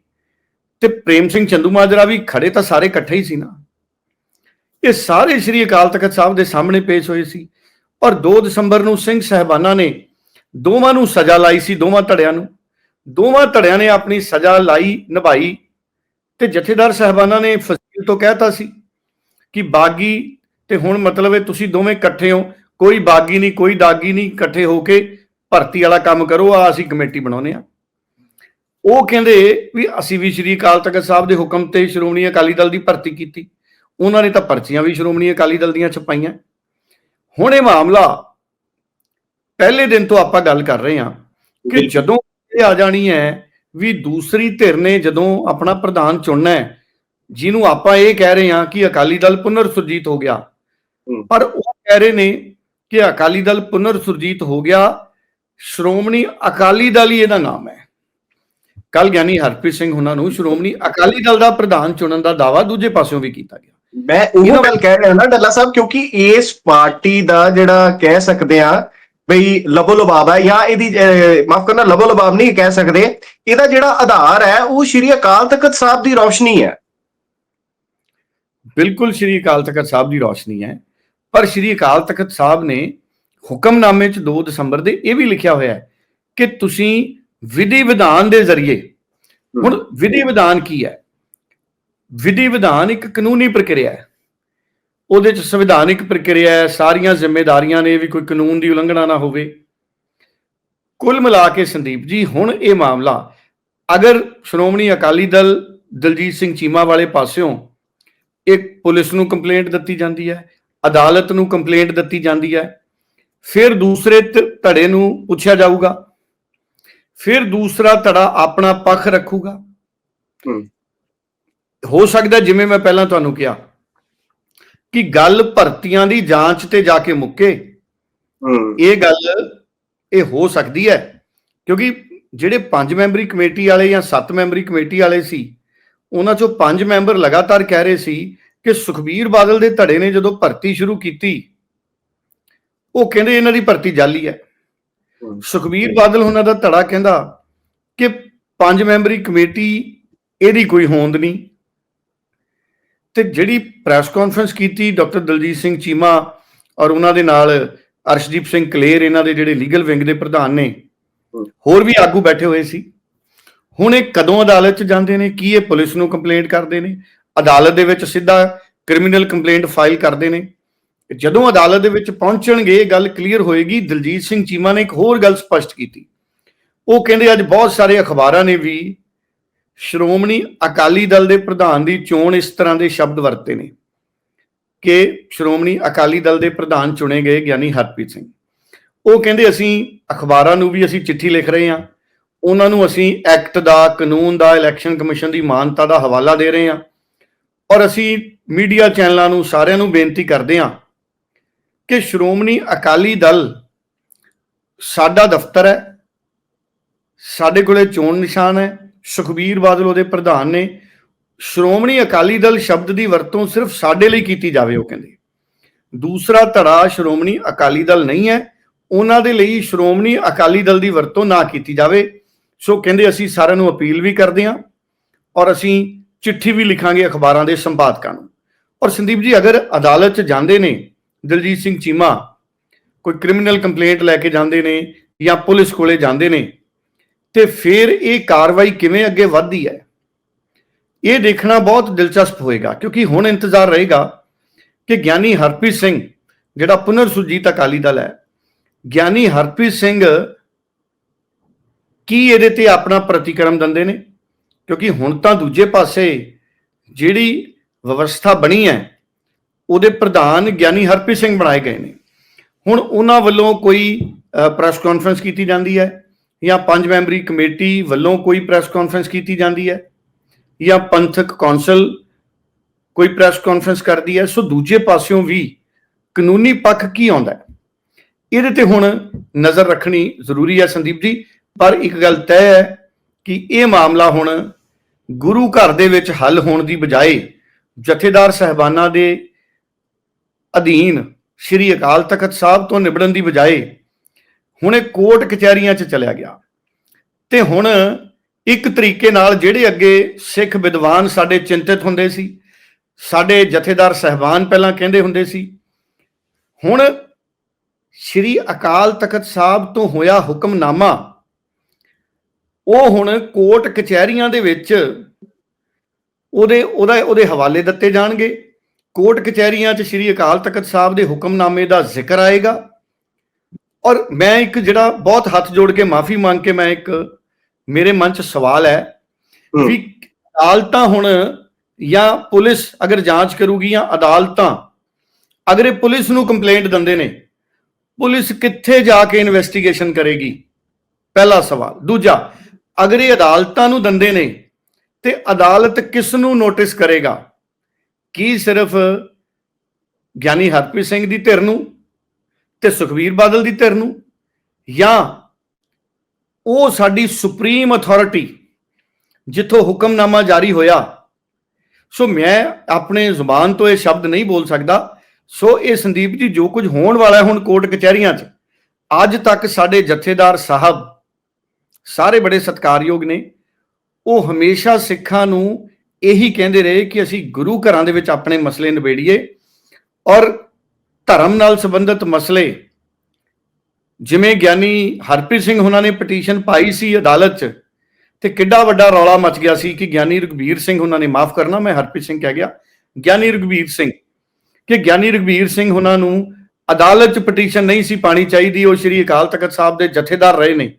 Speaker 2: ਤੇ ਪ੍ਰੇਮ ਸਿੰਘ ਚੰਦੂਮਾਜਰਾ ਵੀ ਖੜੇ ਤਾਂ ਸਾਰੇ ਇਕੱਠੇ ਹੀ ਸੀ ਨਾ। ਇਹ ਸਾਰੇ ਸ਼੍ਰੀ ਅਕਾਲ ਤਖਤ ਸਾਹਿਬ ਦੇ ਸਾਹਮਣੇ ਪੇਸ਼ ਹੋਏ ਸੀ ਔਰ 2 ਦਸੰਬਰ ਨੂੰ ਸਿੰਘ ਸਹਿਬਾਨਾ ਨੇ ਦੋਵਾਂ ਨੂੰ ਸਜ਼ਾ ਲਾਈ ਸੀ, ਦੋਵਾਂ ਧੜਿਆਂ ਨੂੰ। ਦੋਵਾਂ ਧੜਿਆਂ ਨੇ ਆਪਣੀ ਸਜ਼ਾ ਲਾਈ, ਨਿਭਾਈ ਤੇ ਜਥੇਦਾਰ ਸਹਿਬਾਨਾ ਨੇ ਫਸੀਲ ਤੋਂ ਕਹਿਤਾ ਸੀ ਕਿ ਬਾਗੀ ਤੇ ਹੁਣ ਮਤਲਬ ਹੈ ਤੁਸੀਂ ਦੋਵੇਂ ਇਕੱਠੇ ਹੋ ਕੋਈ ਬਾਗੀ ਨਹੀਂ ਕੋਈ ਦਾਗੀ ਨਹੀਂ ਇਕੱਠੇ ਹੋ ਕੇ ਭਰਤੀ ਵਾਲਾ ਕੰਮ ਕਰੋ ਆ ਅਸੀਂ ਕਮੇਟੀ ਬਣਾਉਨੇ ਆ ਉਹ ਕਹਿੰਦੇ ਵੀ ਅਸੀਂ ਵੀ ਸ਼੍ਰੀ ਅਕਾਲ ਤਖਤ ਸਾਹਿਬ ਦੇ ਹੁਕਮ ਤੇ ਸ਼੍ਰੋਮਣੀ ਅਕਾਲੀ ਦਲ ਦੀ ਭਰਤੀ ਕੀਤੀ ਉਹਨਾਂ ਨੇ ਤਾਂ ਪਰਚੀਆਂ ਵੀ ਸ਼੍ਰੋਮਣੀ ਅਕਾਲੀ ਦਲ ਦੀਆਂ ਛਪਾਈਆਂ ਹੁਣ ਇਹ ਮਾਮਲਾ ਪਹਿਲੇ ਦਿਨ ਤੋਂ ਆਪਾਂ ਗੱਲ ਕਰ ਰਹੇ ਹਾਂ ਕਿ। ਜਦੋਂ ਇਹ ਆ ਜਾਣੀ ਹੈ ਵੀ ਦੂਸਰੀ ਧਿਰ ਨੇ ਜਦੋਂ ਆਪਣਾ ਪ੍ਰਧਾਨ ਚੁਣਨਾ ਹੈ ਜਿਹਨੂੰ ਆਪਾਂ ਇਹ ਕਹਿ ਰਹੇ ਹਾਂ ਕਿ ਅਕਾਲੀ ਦਲ ਪੁਨਰ ਸੁਰਜੀਤ ਹੋ ਗਿਆ। ਪਰ ਉਹ ਕਹਿ ਰਹੇ ਨੇ ਕਿ ਅਕਾਲੀ ਦਲ ਪੁਨਰ ਸੁਰਜੀਤ ਹੋ ਗਿਆ। ਸ਼੍ਰੋਮਣੀ ਅਕਾਲੀ ਦਲ ਹੀ ਇਹਦਾ ਨਾਮ ਹੈ। ਕੱਲ ਗਿਆਨੀ ਹਰਪ੍ਰੀਤ ਸਿੰਘ ਉਹਨਾਂ ਨੂੰ ਸ਼੍ਰੋਮਣੀ ਅਕਾਲੀ ਦਲ ਦਾ ਪ੍ਰਧਾਨ ਚੁਣਨ ਦਾ ਦਾਵਾ ਦੂਜੇ ਪਾਸਿਓਂ ਵੀ ਕੀਤਾ ਗਿਆ।
Speaker 1: ਮੈਂ ਉਹ ਗੱਲ ਕਹਿ ਰਿਹਾ ਨਾ ਡੱਲਾ ਸਾਹਿਬ ਕਿਉਂਕਿ ਇਸ ਪਾਰਟੀ ਦਾ ਜਿਹੜਾ ਕਹਿ ਸਕਦੇ ਆ ਬਈ ਲਬੋ ਲਬਾਬ ਹੈ ਜਾਂ ਇਹਦੀ ਮਾਫ ਕਰਨਾ ਲਬੋ ਲਬਾਬ ਨਹੀਂ ਕਹਿ ਸਕਦੇ। ਇਹਦਾ ਜਿਹੜਾ ਆਧਾਰ ਹੈ ਉਹ ਸ਼੍ਰੀ ਅਕਾਲ ਤਖਤ ਸਾਹਿਬ ਦੀ ਰੌਸ਼ਨੀ ਹੈ।
Speaker 2: ਬਿਲਕੁਲ ਸ਼੍ਰੀ ਅਕਾਲ ਤਖਤ ਸਾਹਿਬ ਦੀ ਰੋਸ਼ਨੀ ਹੈ। ਪਰ ਸ਼੍ਰੀ ਅਕਾਲ ਤਖਤ ਸਾਹਿਬ ਨੇ ਹੁਕਮਨਾਮੇ 'ਚ 2 ਦਸੰਬਰ ਦੇ ਇਹ ਵੀ ਲਿਖਿਆ ਹੋਇਆ ਹੈ ਕਿ ਤੁਸੀਂ ਵਿਧੀ ਵਿਧਾਨ ਦੇ ਜ਼ਰੀਏ, ਹੁਣ ਵਿਧੀ ਵਿਧਾਨ ਕੀ ਹੈ? ਵਿਧੀ ਵਿਧਾਨ ਇੱਕ ਕਾਨੂੰਨੀ ਪ੍ਰਕਿਰਿਆ ਹੈ। ਉਹਦੇ 'ਚ ਸੰਵਿਧਾਨਿਕ ਪ੍ਰਕਿਰਿਆ ਹੈ, ਸਾਰੀਆਂ ਜ਼ਿੰਮੇਵਾਰੀਆਂ ਨੇ ਵੀ ਕੋਈ ਕਾਨੂੰਨ ਦੀ ਉਲੰਘਣਾ ਨਾ ਹੋਵੇ। ਕੁੱਲ ਮਿਲਾ ਕੇ ਸੰਦੀਪ ਜੀ, ਹੁਣ ਇਹ ਮਾਮਲਾ, ਅਗਰ ਸ਼੍ਰੋਮਣੀ ਅਕਾਲੀ ਦਲ ਦਲਜੀਤ ਸਿੰਘ ਚੀਮਾ ਵਾਲੇ ਪਾਸਿਓਂ ਇੱਕ ਪੁਲਿਸ ਨੂੰ ਕੰਪਲੇਂਟ ਦਿੱਤੀ ਜਾਂਦੀ ਹੈ ਅਦਾਲਤ ਨੂੰ ਕੰਪਲੇਂਟ ਦਿੱਤੀ ਜਾਂਦੀ ਹੈ। ਫਿਰ ਦੂਸਰੇ ਧੜੇ ਨੂੰ ਪੁੱਛਿਆ ਜਾਊਗਾ। ਫਿਰ ਦੂਸਰਾ ਧੜਾ ਆਪਣਾ ਪੱਖ ਰੱਖੂਗਾ। ਹੋ। ਸਕਦਾ ਜਿਵੇਂ ਮੈਂ ਪਹਿਲਾਂ ਤੁਹਾਨੂੰ ਕਿਹਾ ਕਿ ਗੱਲ ਭਰਤੀਆਂ ਦੀ ਜਾਂਚ ਤੇ ਜਾ ਕੇ ਮੁੱਕੇ। ਇਹ ਗੱਲ ਇਹ ਹੋ ਸਕਦੀ ਹੈ ਕਿਉਂਕਿ ਜਿਹੜੇ ਪੰਜ ਮੈਂਬਰੀ ਕਮੇਟੀ ਵਾਲੇ ਜਾਂ ਸੱਤ ਮੈਂਬਰੀ ਕਮੇਟੀ ਵਾਲੇ ਸੀ ਉਹਨਾਂ ਚੋਂ ਪੰਜ ਮੈਂਬਰ ਲਗਾਤਾਰ ਕਹਿ ਰਹੇ ਸੀ ਕਿ ਸੁਖਬੀਰ ਬਾਦਲ ਦੇ ਧੜੇ ਨੇ ਜਦੋਂ ਭਰਤੀ ਸ਼ੁਰੂ ਕੀਤੀ ਉਹ ਕਹਿੰਦੇ ਇਹਨਾਂ ਦੀ ਭਰਤੀ ਜਾਲੀ ਹੈ। ਸੁਖਬੀਰ ਬਾਦਲ ਉਹਨਾਂ ਦਾ ਧੜਾ ਕਹਿੰਦਾ ਕਿ ਪੰਜ ਮੈਂਬਰੀ ਕਮੇਟੀ ਇਹਦੀ ਕੋਈ ਹੋਂਦ ਨਹੀਂ। ਤੇ ਜਿਹੜੀ ਪ੍ਰੈਸ ਕਾਨਫਰੰਸ ਕੀਤੀ ਡਾਕਟਰ ਦਲਜੀਤ ਸਿੰਘ ਚੀਮਾ ਔਰ ਉਹਨਾਂ ਦੇ ਨਾਲ ਅਰਸ਼ਦੀਪ ਸਿੰਘ ਕਲੇਰ ਇਹਨਾਂ ਦੇ ਜਿਹੜੇ ਲੀਗਲ ਵਿੰਗ ਦੇ ਪ੍ਰਧਾਨ ਨੇ। ਹੋਰ ਵੀ ਆਗੂ ਬੈਠੇ ਹੋਏ ਸੀ। ਹੁਣ ਇਹ ਕਦੋਂ ਅਦਾਲਤ 'ਚ ਜਾਂਦੇ ਨੇ? ਕੀ ਇਹ ਪੁਲਿਸ ਨੂੰ ਕੰਪਲੇਂਟ ਕਰਦੇ ਨੇ? ਅਦਾਲਤ ਦੇ ਵਿੱਚ ਸਿੱਧਾ ਕ੍ਰਿਮੀਨਲ ਕੰਪਲੇਂਟ ਫਾਈਲ ਕਰਦੇ ਨੇ। ਜਦੋਂ ਅਦਾਲਤ ਦੇ ਵਿੱਚ ਪਹੁੰਚਣਗੇ, ਇਹ ਗੱਲ ਕਲੀਅਰ ਹੋਏਗੀ। ਦਲਜੀਤ ਸਿੰਘ ਚੀਮਾ ਨੇ ਇੱਕ ਹੋਰ ਗੱਲ ਸਪਸ਼ਟ ਕੀਤੀ। ਉਹ ਕਹਿੰਦੇ, ਅੱਜ ਬਹੁਤ ਸਾਰੇ ਅਖਬਾਰਾਂ ਨੇ ਵੀ ਸ਼੍ਰੋਮਣੀ ਅਕਾਲੀ ਦਲ ਦੇ ਪ੍ਰਧਾਨ ਦੀ ਚੋਣ ਇਸ ਤਰ੍ਹਾਂ ਦੇ ਸ਼ਬਦ ਵਰਤੇ ਨੇ ਕਿ ਸ਼੍ਰੋਮਣੀ ਅਕਾਲੀ ਦਲ ਦੇ ਪ੍ਰਧਾਨ ਚੁਣੇ ਗਏ ਗਿਆਨੀ ਹਰਪ੍ਰੀਤ ਸਿੰਘ। ਉਹ ਕਹਿੰਦੇ, ਅਸੀਂ ਅਖਬਾਰਾਂ ਨੂੰ ਵੀ ਅਸੀਂ ਚਿੱਠੀ ਲਿਖ ਰਹੇ ਹਾਂ। ਉਹਨਾਂ ਨੂੰ ਅਸੀਂ ਐਕਟ ਦਾ, ਕਾਨੂੰਨ ਦਾ, ਇਲੈਕਸ਼ਨ ਕਮਿਸ਼ਨ ਦੀ ਮਾਨਤਾ ਦਾ ਹਵਾਲਾ ਦੇ ਰਹੇ ਹਾਂ। ਔਰ ਅਸੀਂ ਮੀਡੀਆ ਚੈਨਲਾਂ ਨੂੰ ਸਾਰਿਆਂ ਨੂੰ ਬੇਨਤੀ ਕਰਦੇ ਹਾਂ ਕਿ ਸ਼੍ਰੋਮਣੀ ਅਕਾਲੀ ਦਲ ਸਾਡਾ ਦਫ਼ਤਰ ਹੈ, ਸਾਡੇ ਕੋਲੇ ਚੋਣ ਨਿਸ਼ਾਨ ਹੈ, ਸੁਖਬੀਰ ਬਾਦਲ ਉਹਦੇ ਪ੍ਰਧਾਨ ਨੇ, ਸ਼੍ਰੋਮਣੀ ਅਕਾਲੀ ਦਲ ਸ਼ਬਦ ਦੀ ਵਰਤੋਂ ਸਿਰਫ ਸਾਡੇ ਲਈ ਕੀਤੀ ਜਾਵੇ, ਉਹ ਕਹਿੰਦੇ। ਦੂਸਰਾ ਧੜਾ ਸ਼੍ਰੋਮਣੀ ਅਕਾਲੀ ਦਲ ਨਹੀਂ ਹੈ, ਉਹਨਾਂ ਦੇ ਲਈ ਸ਼੍ਰੋਮਣੀ ਅਕਾਲੀ ਦਲ ਦੀ ਵਰਤੋਂ ਨਾ ਕੀਤੀ ਜਾਵੇ। ਸੋ ਕਹਿੰਦੇ ਅਸੀਂ ਸਾਰਿਆਂ ਨੂੰ ਅਪੀਲ ਵੀ ਕਰਦੇ ਹਾਂ ਔਰ ਅਸੀਂ ਚਿੱਠੀ ਵੀ ਲਿਖਾਂਗੇ ਅਖਬਾਰਾਂ ਦੇ ਸੰਪਾਦਕਾਂ ਨੂੰ। ਔਰ ਸੰਦੀਪ ਜੀ, ਅਗਰ ਅਦਾਲਤ 'ਚ ਜਾਂਦੇ ਨੇ, ਦਲਜੀਤ ਸਿੰਘ ਚੀਮਾ, ਕੋਈ ਕ੍ਰਿਮੀਨਲ ਕੰਪਲੇਂਟ ਲੈ ਕੇ ਜਾਂਦੇ ਨੇ ਜਾਂ ਪੁਲਿਸ ਕੋਲੇ ਜਾਂਦੇ ਨੇ, ਤੇ ਫਿਰ ਇਹ ਕਾਰਵਾਈ ਕਿਵੇਂ ਅੱਗੇ ਵਧਦੀ ਹੈ? ਇਹ ਦੇਖਣਾ ਬਹੁਤ ਦਿਲਚਸਪ ਹੋਏਗਾ, ਕਿਉਂਕਿ ਹੁਣ ਇੰਤਜ਼ਾਰ ਰਹੇਗਾ ਕਿ ਗਿਆਨੀ ਹਰਪ੍ਰੀਤ ਸਿੰਘ, ਜਿਹੜਾ ਪੁਨਰ ਸੁਰਜੀਤ ਅਕਾਲੀ ਦਲ ਹੈ, ਗਿਆਨੀ ਹਰਪ੍ਰੀਤ ਸਿੰਘ ਕੀ ਇਹਦੇ ਤੇ ਆਪਣਾ ਪ੍ਰਤੀਕਰਮ ਦਿੰਦੇ ਨੇ? ਕਿਉਂਕਿ ਹੁਣ ਤਾਂ ਦੂਜੇ ਪਾਸੇ ਜਿਹੜੀ ਵਿਵਸਥਾ ਬਣੀ ਹੈ, ਉਹਦੇ ਪ੍ਰਧਾਨ ਗਿਆਨੀ ਹਰਪ੍ਰੀਤ ਸਿੰਘ ਬਣਾਏ ਗਏ ਨੇ। ਹੁਣ ਉਹਨਾਂ ਵੱਲੋਂ ਕੋਈ ਪ੍ਰੈਸ ਕਾਨਫਰੰਸ ਕੀਤੀ ਜਾਂਦੀ ਹੈ ਜਾਂ ਪੰਜ ਮੈਂਬਰੀ ਕਮੇਟੀ ਵੱਲੋਂ ਕੋਈ ਪ੍ਰੈਸ ਕਾਨਫਰੰਸ ਕੀਤੀ ਜਾਂਦੀ ਹੈ ਜਾਂ ਪੰਥਕ ਕੌਂਸਲ ਕੋਈ ਪ੍ਰੈਸ ਕਾਨਫਰੰਸ ਕਰਦੀ ਹੈ, ਸੋ ਦੂਜੇ ਪਾਸਿਓਂ ਵੀ ਕਾਨੂੰਨੀ ਪੱਖ ਕੀ ਆਉਂਦਾ ਇਹਦੇ ਤੇ ਹੁਣ ਨਜ਼ਰ ਰੱਖਣੀ ਜ਼ਰੂਰੀ ਹੈ ਸੰਦੀਪ ਜੀ, ਪਰ ਇੱਕ ਗੱਲ ਤੈਅ ਹੈ ਕਿ ਇਹ ਮਾਮਲਾ ਹੁਣ ਗੁਰੂ ਘਰ ਦੇ ਵਿੱਚ ਹੱਲ ਹੋਣ ਦੀ ਬਜਾਏ ਜਥੇਦਾਰ ਸਹਿਬਾਨਾਂ ਦੇ ਅਧੀਨ ਸ੍ਰੀ ਅਕਾਲ ਤਖਤ ਸਾਹਿਬ ਤੋਂ ਨਿਬੜਨ ਦੀ ਬਜਾਏ ਹੁਣ ਇਹ ਕੋਰਟ ਕਚਹਿਰੀਆਂ 'ਚ ਚਲਿਆ ਗਿਆ। ਤੇ ਹੁਣ ਇੱਕ ਤਰੀਕੇ ਨਾਲ ਜਿਹੜੇ ਅੱਗੇ ਸਿੱਖ ਵਿਦਵਾਨ ਸਾਡੇ ਚਿੰਤਿਤ ਹੁੰਦੇ ਸੀ, ਸਾਡੇ ਜਥੇਦਾਰ ਸਹਿਬਾਨ ਪਹਿਲਾਂ ਕਹਿੰਦੇ ਹੁੰਦੇ ਸੀ, ਹੁਣ ਸ੍ਰੀ ਅਕਾਲ ਤਖਤ ਸਾਹਿਬ ਤੋਂ ਹੋਇਆ ਹੁਕਮਨਾਮਾ ਉਹ ਹੁਣ ਕੋਰਟ ਕਚਹਿਰੀਆਂ ਦੇ ਵਿੱਚ ਉਹਦੇ ਉਹਦਾ ਉਹਦੇ ਹਵਾਲੇ ਦਿੱਤੇ ਜਾਣਗੇ। ਕੋਰਟ ਕਚਹਿਰੀਆਂ 'ਚ ਸ੍ਰੀ ਅਕਾਲ ਤਖਤ ਸਾਹਿਬ ਦੇ ਹੁਕਮਨਾਮੇ ਦਾ ਜ਼ਿਕਰ ਆਏਗਾ। ਔਰ ਮੈਂ ਇੱਕ ਜਿਹੜਾ ਬਹੁਤ ਹੱਥ ਜੋੜ ਕੇ ਮਾਫੀ ਮੰਗ ਕੇ ਮੈਂ ਇੱਕ ਮੇਰੇ ਮਨ 'ਚ ਸਵਾਲ ਹੈ। ਵੀ ਅਦਾਲਤਾਂ ਹੁਣ ਜਾਂ ਪੁਲਿਸ ਅਗਰ ਜਾਂਚ ਕਰੂਗੀ ਜਾਂ ਅਦਾਲਤਾਂ ਅਗਰ ਇਹ ਪੁਲਿਸ ਨੂੰ ਕੰਪਲੇਂਟ ਦਿੰਦੇ ਨੇ ਪੁਲਿਸ ਕਿੱਥੇ ਜਾ ਕੇ ਇਨਵੈਸਟੀਗੇਸ਼ਨ ਕਰੇਗੀ? ਪਹਿਲਾ ਸਵਾਲ। ਦੂਜਾ ਅਗਰ ਇਹ ਅਦਾਲਤਾਂ ਨੂੰ ਦਿੰਦੇ ਨੇ, ਤੇ ਅਦਾਲਤ ਕਿਸ ਨੂੰ ਨੋਟਿਸ ਕਰੇਗਾ? ਕੀ ਸਿਰਫ ਗਿਆਨੀ ਹਰਪ੍ਰੀਤ ਸਿੰਘ ਦੀ ਧਿਰ ਨੂੰ ਤੇ ਸੁਖਵੀਰ ਬਾਦਲ ਦੀ ਧਿਰ ਨੂੰ? ਜਾਂ ਉਹ ਸਾਡੀ ਸੁਪਰੀਮ ਅਥਾਰਟੀ ਜਿੱਥੋਂ ਹੁਕਮਨਾਮਾ ਜਾਰੀ ਹੋਇਆ? ਸੋ ਮੈਂ ਆਪਣੇ ਜ਼ੁਬਾਨ ਤੋਂ ਇਹ ਸ਼ਬਦ ਨਹੀਂ ਬੋਲ ਸਕਦਾ। ਸੋ ਇਹ ਸੰਦੀਪ ਜੀ ਜੋ ਕੁਝ ਹੋਣ ਵਾਲਾ ਹੁਣ ਕੋਰਟ ਕਚਹਿਰੀਆਂ 'ਚ, ਅੱਜ ਤੱਕ ਸਾਡੇ ਜਥੇਦਾਰ ਸਾਹਿਬ ਸਾਰੇ ਬੜੇ ਸਤਿਕਾਰਯੋਗ ਨੇ। ਉਹ ਹਮੇਸ਼ਾ ਸਿੱਖਾਂ ਨੂੰ ਇਹੀ ਕਹਿੰਦੇ ਰਹੇ ਕਿ ਅਸੀਂ ਗੁਰੂ ਘਰਾਂ ਦੇ ਵਿੱਚ ਆਪਣੇ ਮਸਲੇ ਨਿਬੇੜੀਏ ਔਰ ਧਰਮ ਨਾਲ ਸੰਬੰਧਿਤ ਮਸਲੇ, ਜਿਵੇਂ ਗਿਆਨੀ ਹਰਪ੍ਰੀਤ ਸਿੰਘ ਉਹਨਾਂ ਨੇ ਪਟੀਸ਼ਨ ਪਾਈ ਸੀ ਅਦਾਲਤ 'ਚ ਤੇ ਕਿੱਡਾ ਵੱਡਾ ਰੌਲਾ ਮਚ ਗਿਆ ਸੀ ਕਿ ਗਿਆਨੀ ਰਘਬੀਰ ਸਿੰਘ ਉਹਨਾਂ ਨੇ, ਮਾਫ ਕਰਨਾ ਮੈਂ ਹਰਪ੍ਰੀਤ ਸਿੰਘ ਕਹਿ ਗਿਆ, ਗਿਆਨੀ ਰਘਬੀਰ ਸਿੰਘ, ਕਿ ਗਿਆਨੀ ਰਘਬੀਰ ਸਿੰਘ ਉਹਨਾਂ ਨੂੰ ਅਦਾਲਤ 'ਚ ਪਟੀਸ਼ਨ ਨਹੀਂ ਸੀ ਪਾਣੀ ਚਾਹੀਦੀ, ਉਹ ਸ਼੍ਰੀ ਅਕਾਲ ਤਖਤ ਸਾਹਿਬ ਦੇ ਜਥੇਦਾਰ ਰਹੇ ਨੇ।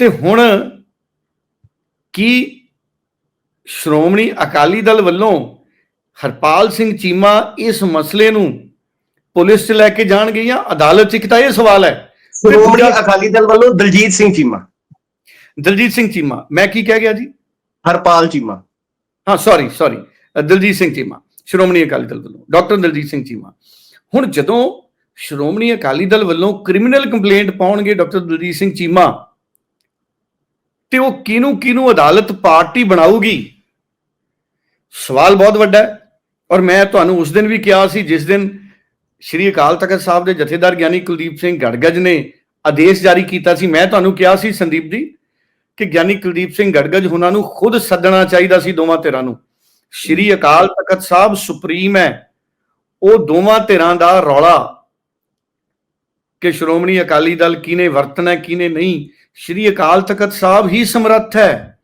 Speaker 2: ਤੇ ਹੁਣ ਕੀ ਸ਼੍ਰੋਮਣੀ ਅਕਾਲੀ ਦਲ ਵੱਲੋਂ ਹਰਪਾਲ ਸਿੰਘ ਚੀਮਾ ਇਸ ਮਸਲੇ ਨੂੰ ਪੁਲਿਸ 'ਚ ਲੈ ਕੇ ਜਾਣਗੇ ਜਾਂ ਅਦਾਲਤ 'ਚ? ਇੱਕ ਤਾਂ ਇਹ ਸਵਾਲ ਹੈ।
Speaker 1: ਸ਼੍ਰੋਮਣੀ ਅਕਾਲੀ ਦਲ ਵੱਲੋਂ ਦਲਜੀਤ ਸਿੰਘ ਚੀਮਾ।
Speaker 2: ਦਲਜੀਤ ਸਿੰਘ ਚੀਮਾ। ਮੈਂ ਕੀ ਕਹਿ ਗਿਆ ਜੀ?
Speaker 1: ਹਰਪਾਲ ਚੀਮਾ।
Speaker 2: ਹਾਂ ਸੌਰੀ ਸੌਰੀ ਦਲਜੀਤ ਸਿੰਘ ਚੀਮਾ ਸ਼੍ਰੋਮਣੀ ਅਕਾਲੀ ਦਲ ਵੱਲੋਂ। ਡਾਕਟਰ ਦਲਜੀਤ ਸਿੰਘ ਚੀਮਾ। ਹੁਣ ਜਦੋਂ ਸ਼੍ਰੋਮਣੀ ਅਕਾਲੀ ਦਲ ਵੱਲੋਂ ਕ੍ਰਿਮੀਨਲ ਕੰਪਲੇਂਟ ਪਾਉਣਗੇ ਡਾਕਟਰ ਦਲਜੀਤ ਸਿੰਘ ਚੀਮਾ ਤੇ ਉਹ ਕਿਹਨੂੰ ਕਿਹਨੂੰ ਅਦਾਲਤ ਪਾਰਟੀ ਬਣਾਊਗੀ? ਸਵਾਲ ਬਹੁਤ ਵੱਡਾ ਹੈ। ਔਰ ਮੈਂ ਤੁਹਾਨੂੰ ਉਸ ਦਿਨ ਵੀ ਕਿਹਾ ਸੀ, ਜਿਸ ਦਿਨ ਸ਼੍ਰੀ ਅਕਾਲ ਤਖਤ ਸਾਹਿਬ ਦੇ ਜਥੇਦਾਰ ਗਿਆਨੀ ਕੁਲਦੀਪ ਸਿੰਘ ਗੜਗੜ ਨੇ ਆਦੇਸ਼ ਜਾਰੀ ਕੀਤਾ ਸੀ, ਮੈਂ ਤੁਹਾਨੂੰ ਕਿਹਾ ਸੀ ਸੰਦੀਪ ਜੀ ਕਿ ਗਿਆਨੀ ਕੁਲਦੀਪ ਸਿੰਘ ਗੜਗੜ ਉਹਨਾਂ ਨੂੰ ਖੁਦ ਸੱਦਣਾ ਚਾਹੀਦਾ ਸੀ ਦੋਵਾਂ ਧਿਰਾਂ ਨੂੰ। ਸ਼੍ਰੀ ਅਕਾਲ ਤਖਤ ਸਾਹਿਬ ਸੁਪਰੀਮ ਹੈ। ਉਹ ਦੋਵਾਂ ਧਿਰਾਂ ਦਾ ਰੌਲਾ ਕਿ ਸ਼੍ਰੋਮਣੀ ਅਕਾਲੀ ਦਲ ਕਿਨੇ ਵਰਤਣਾ ਕਿਨੇ ਨਹੀਂ ਸ਼੍ਰੀ ਅਕਾਲ ਤਖਤ ਸਾਹਿਬ ਹੀ ਸਮਰੱਥ ਹੈ।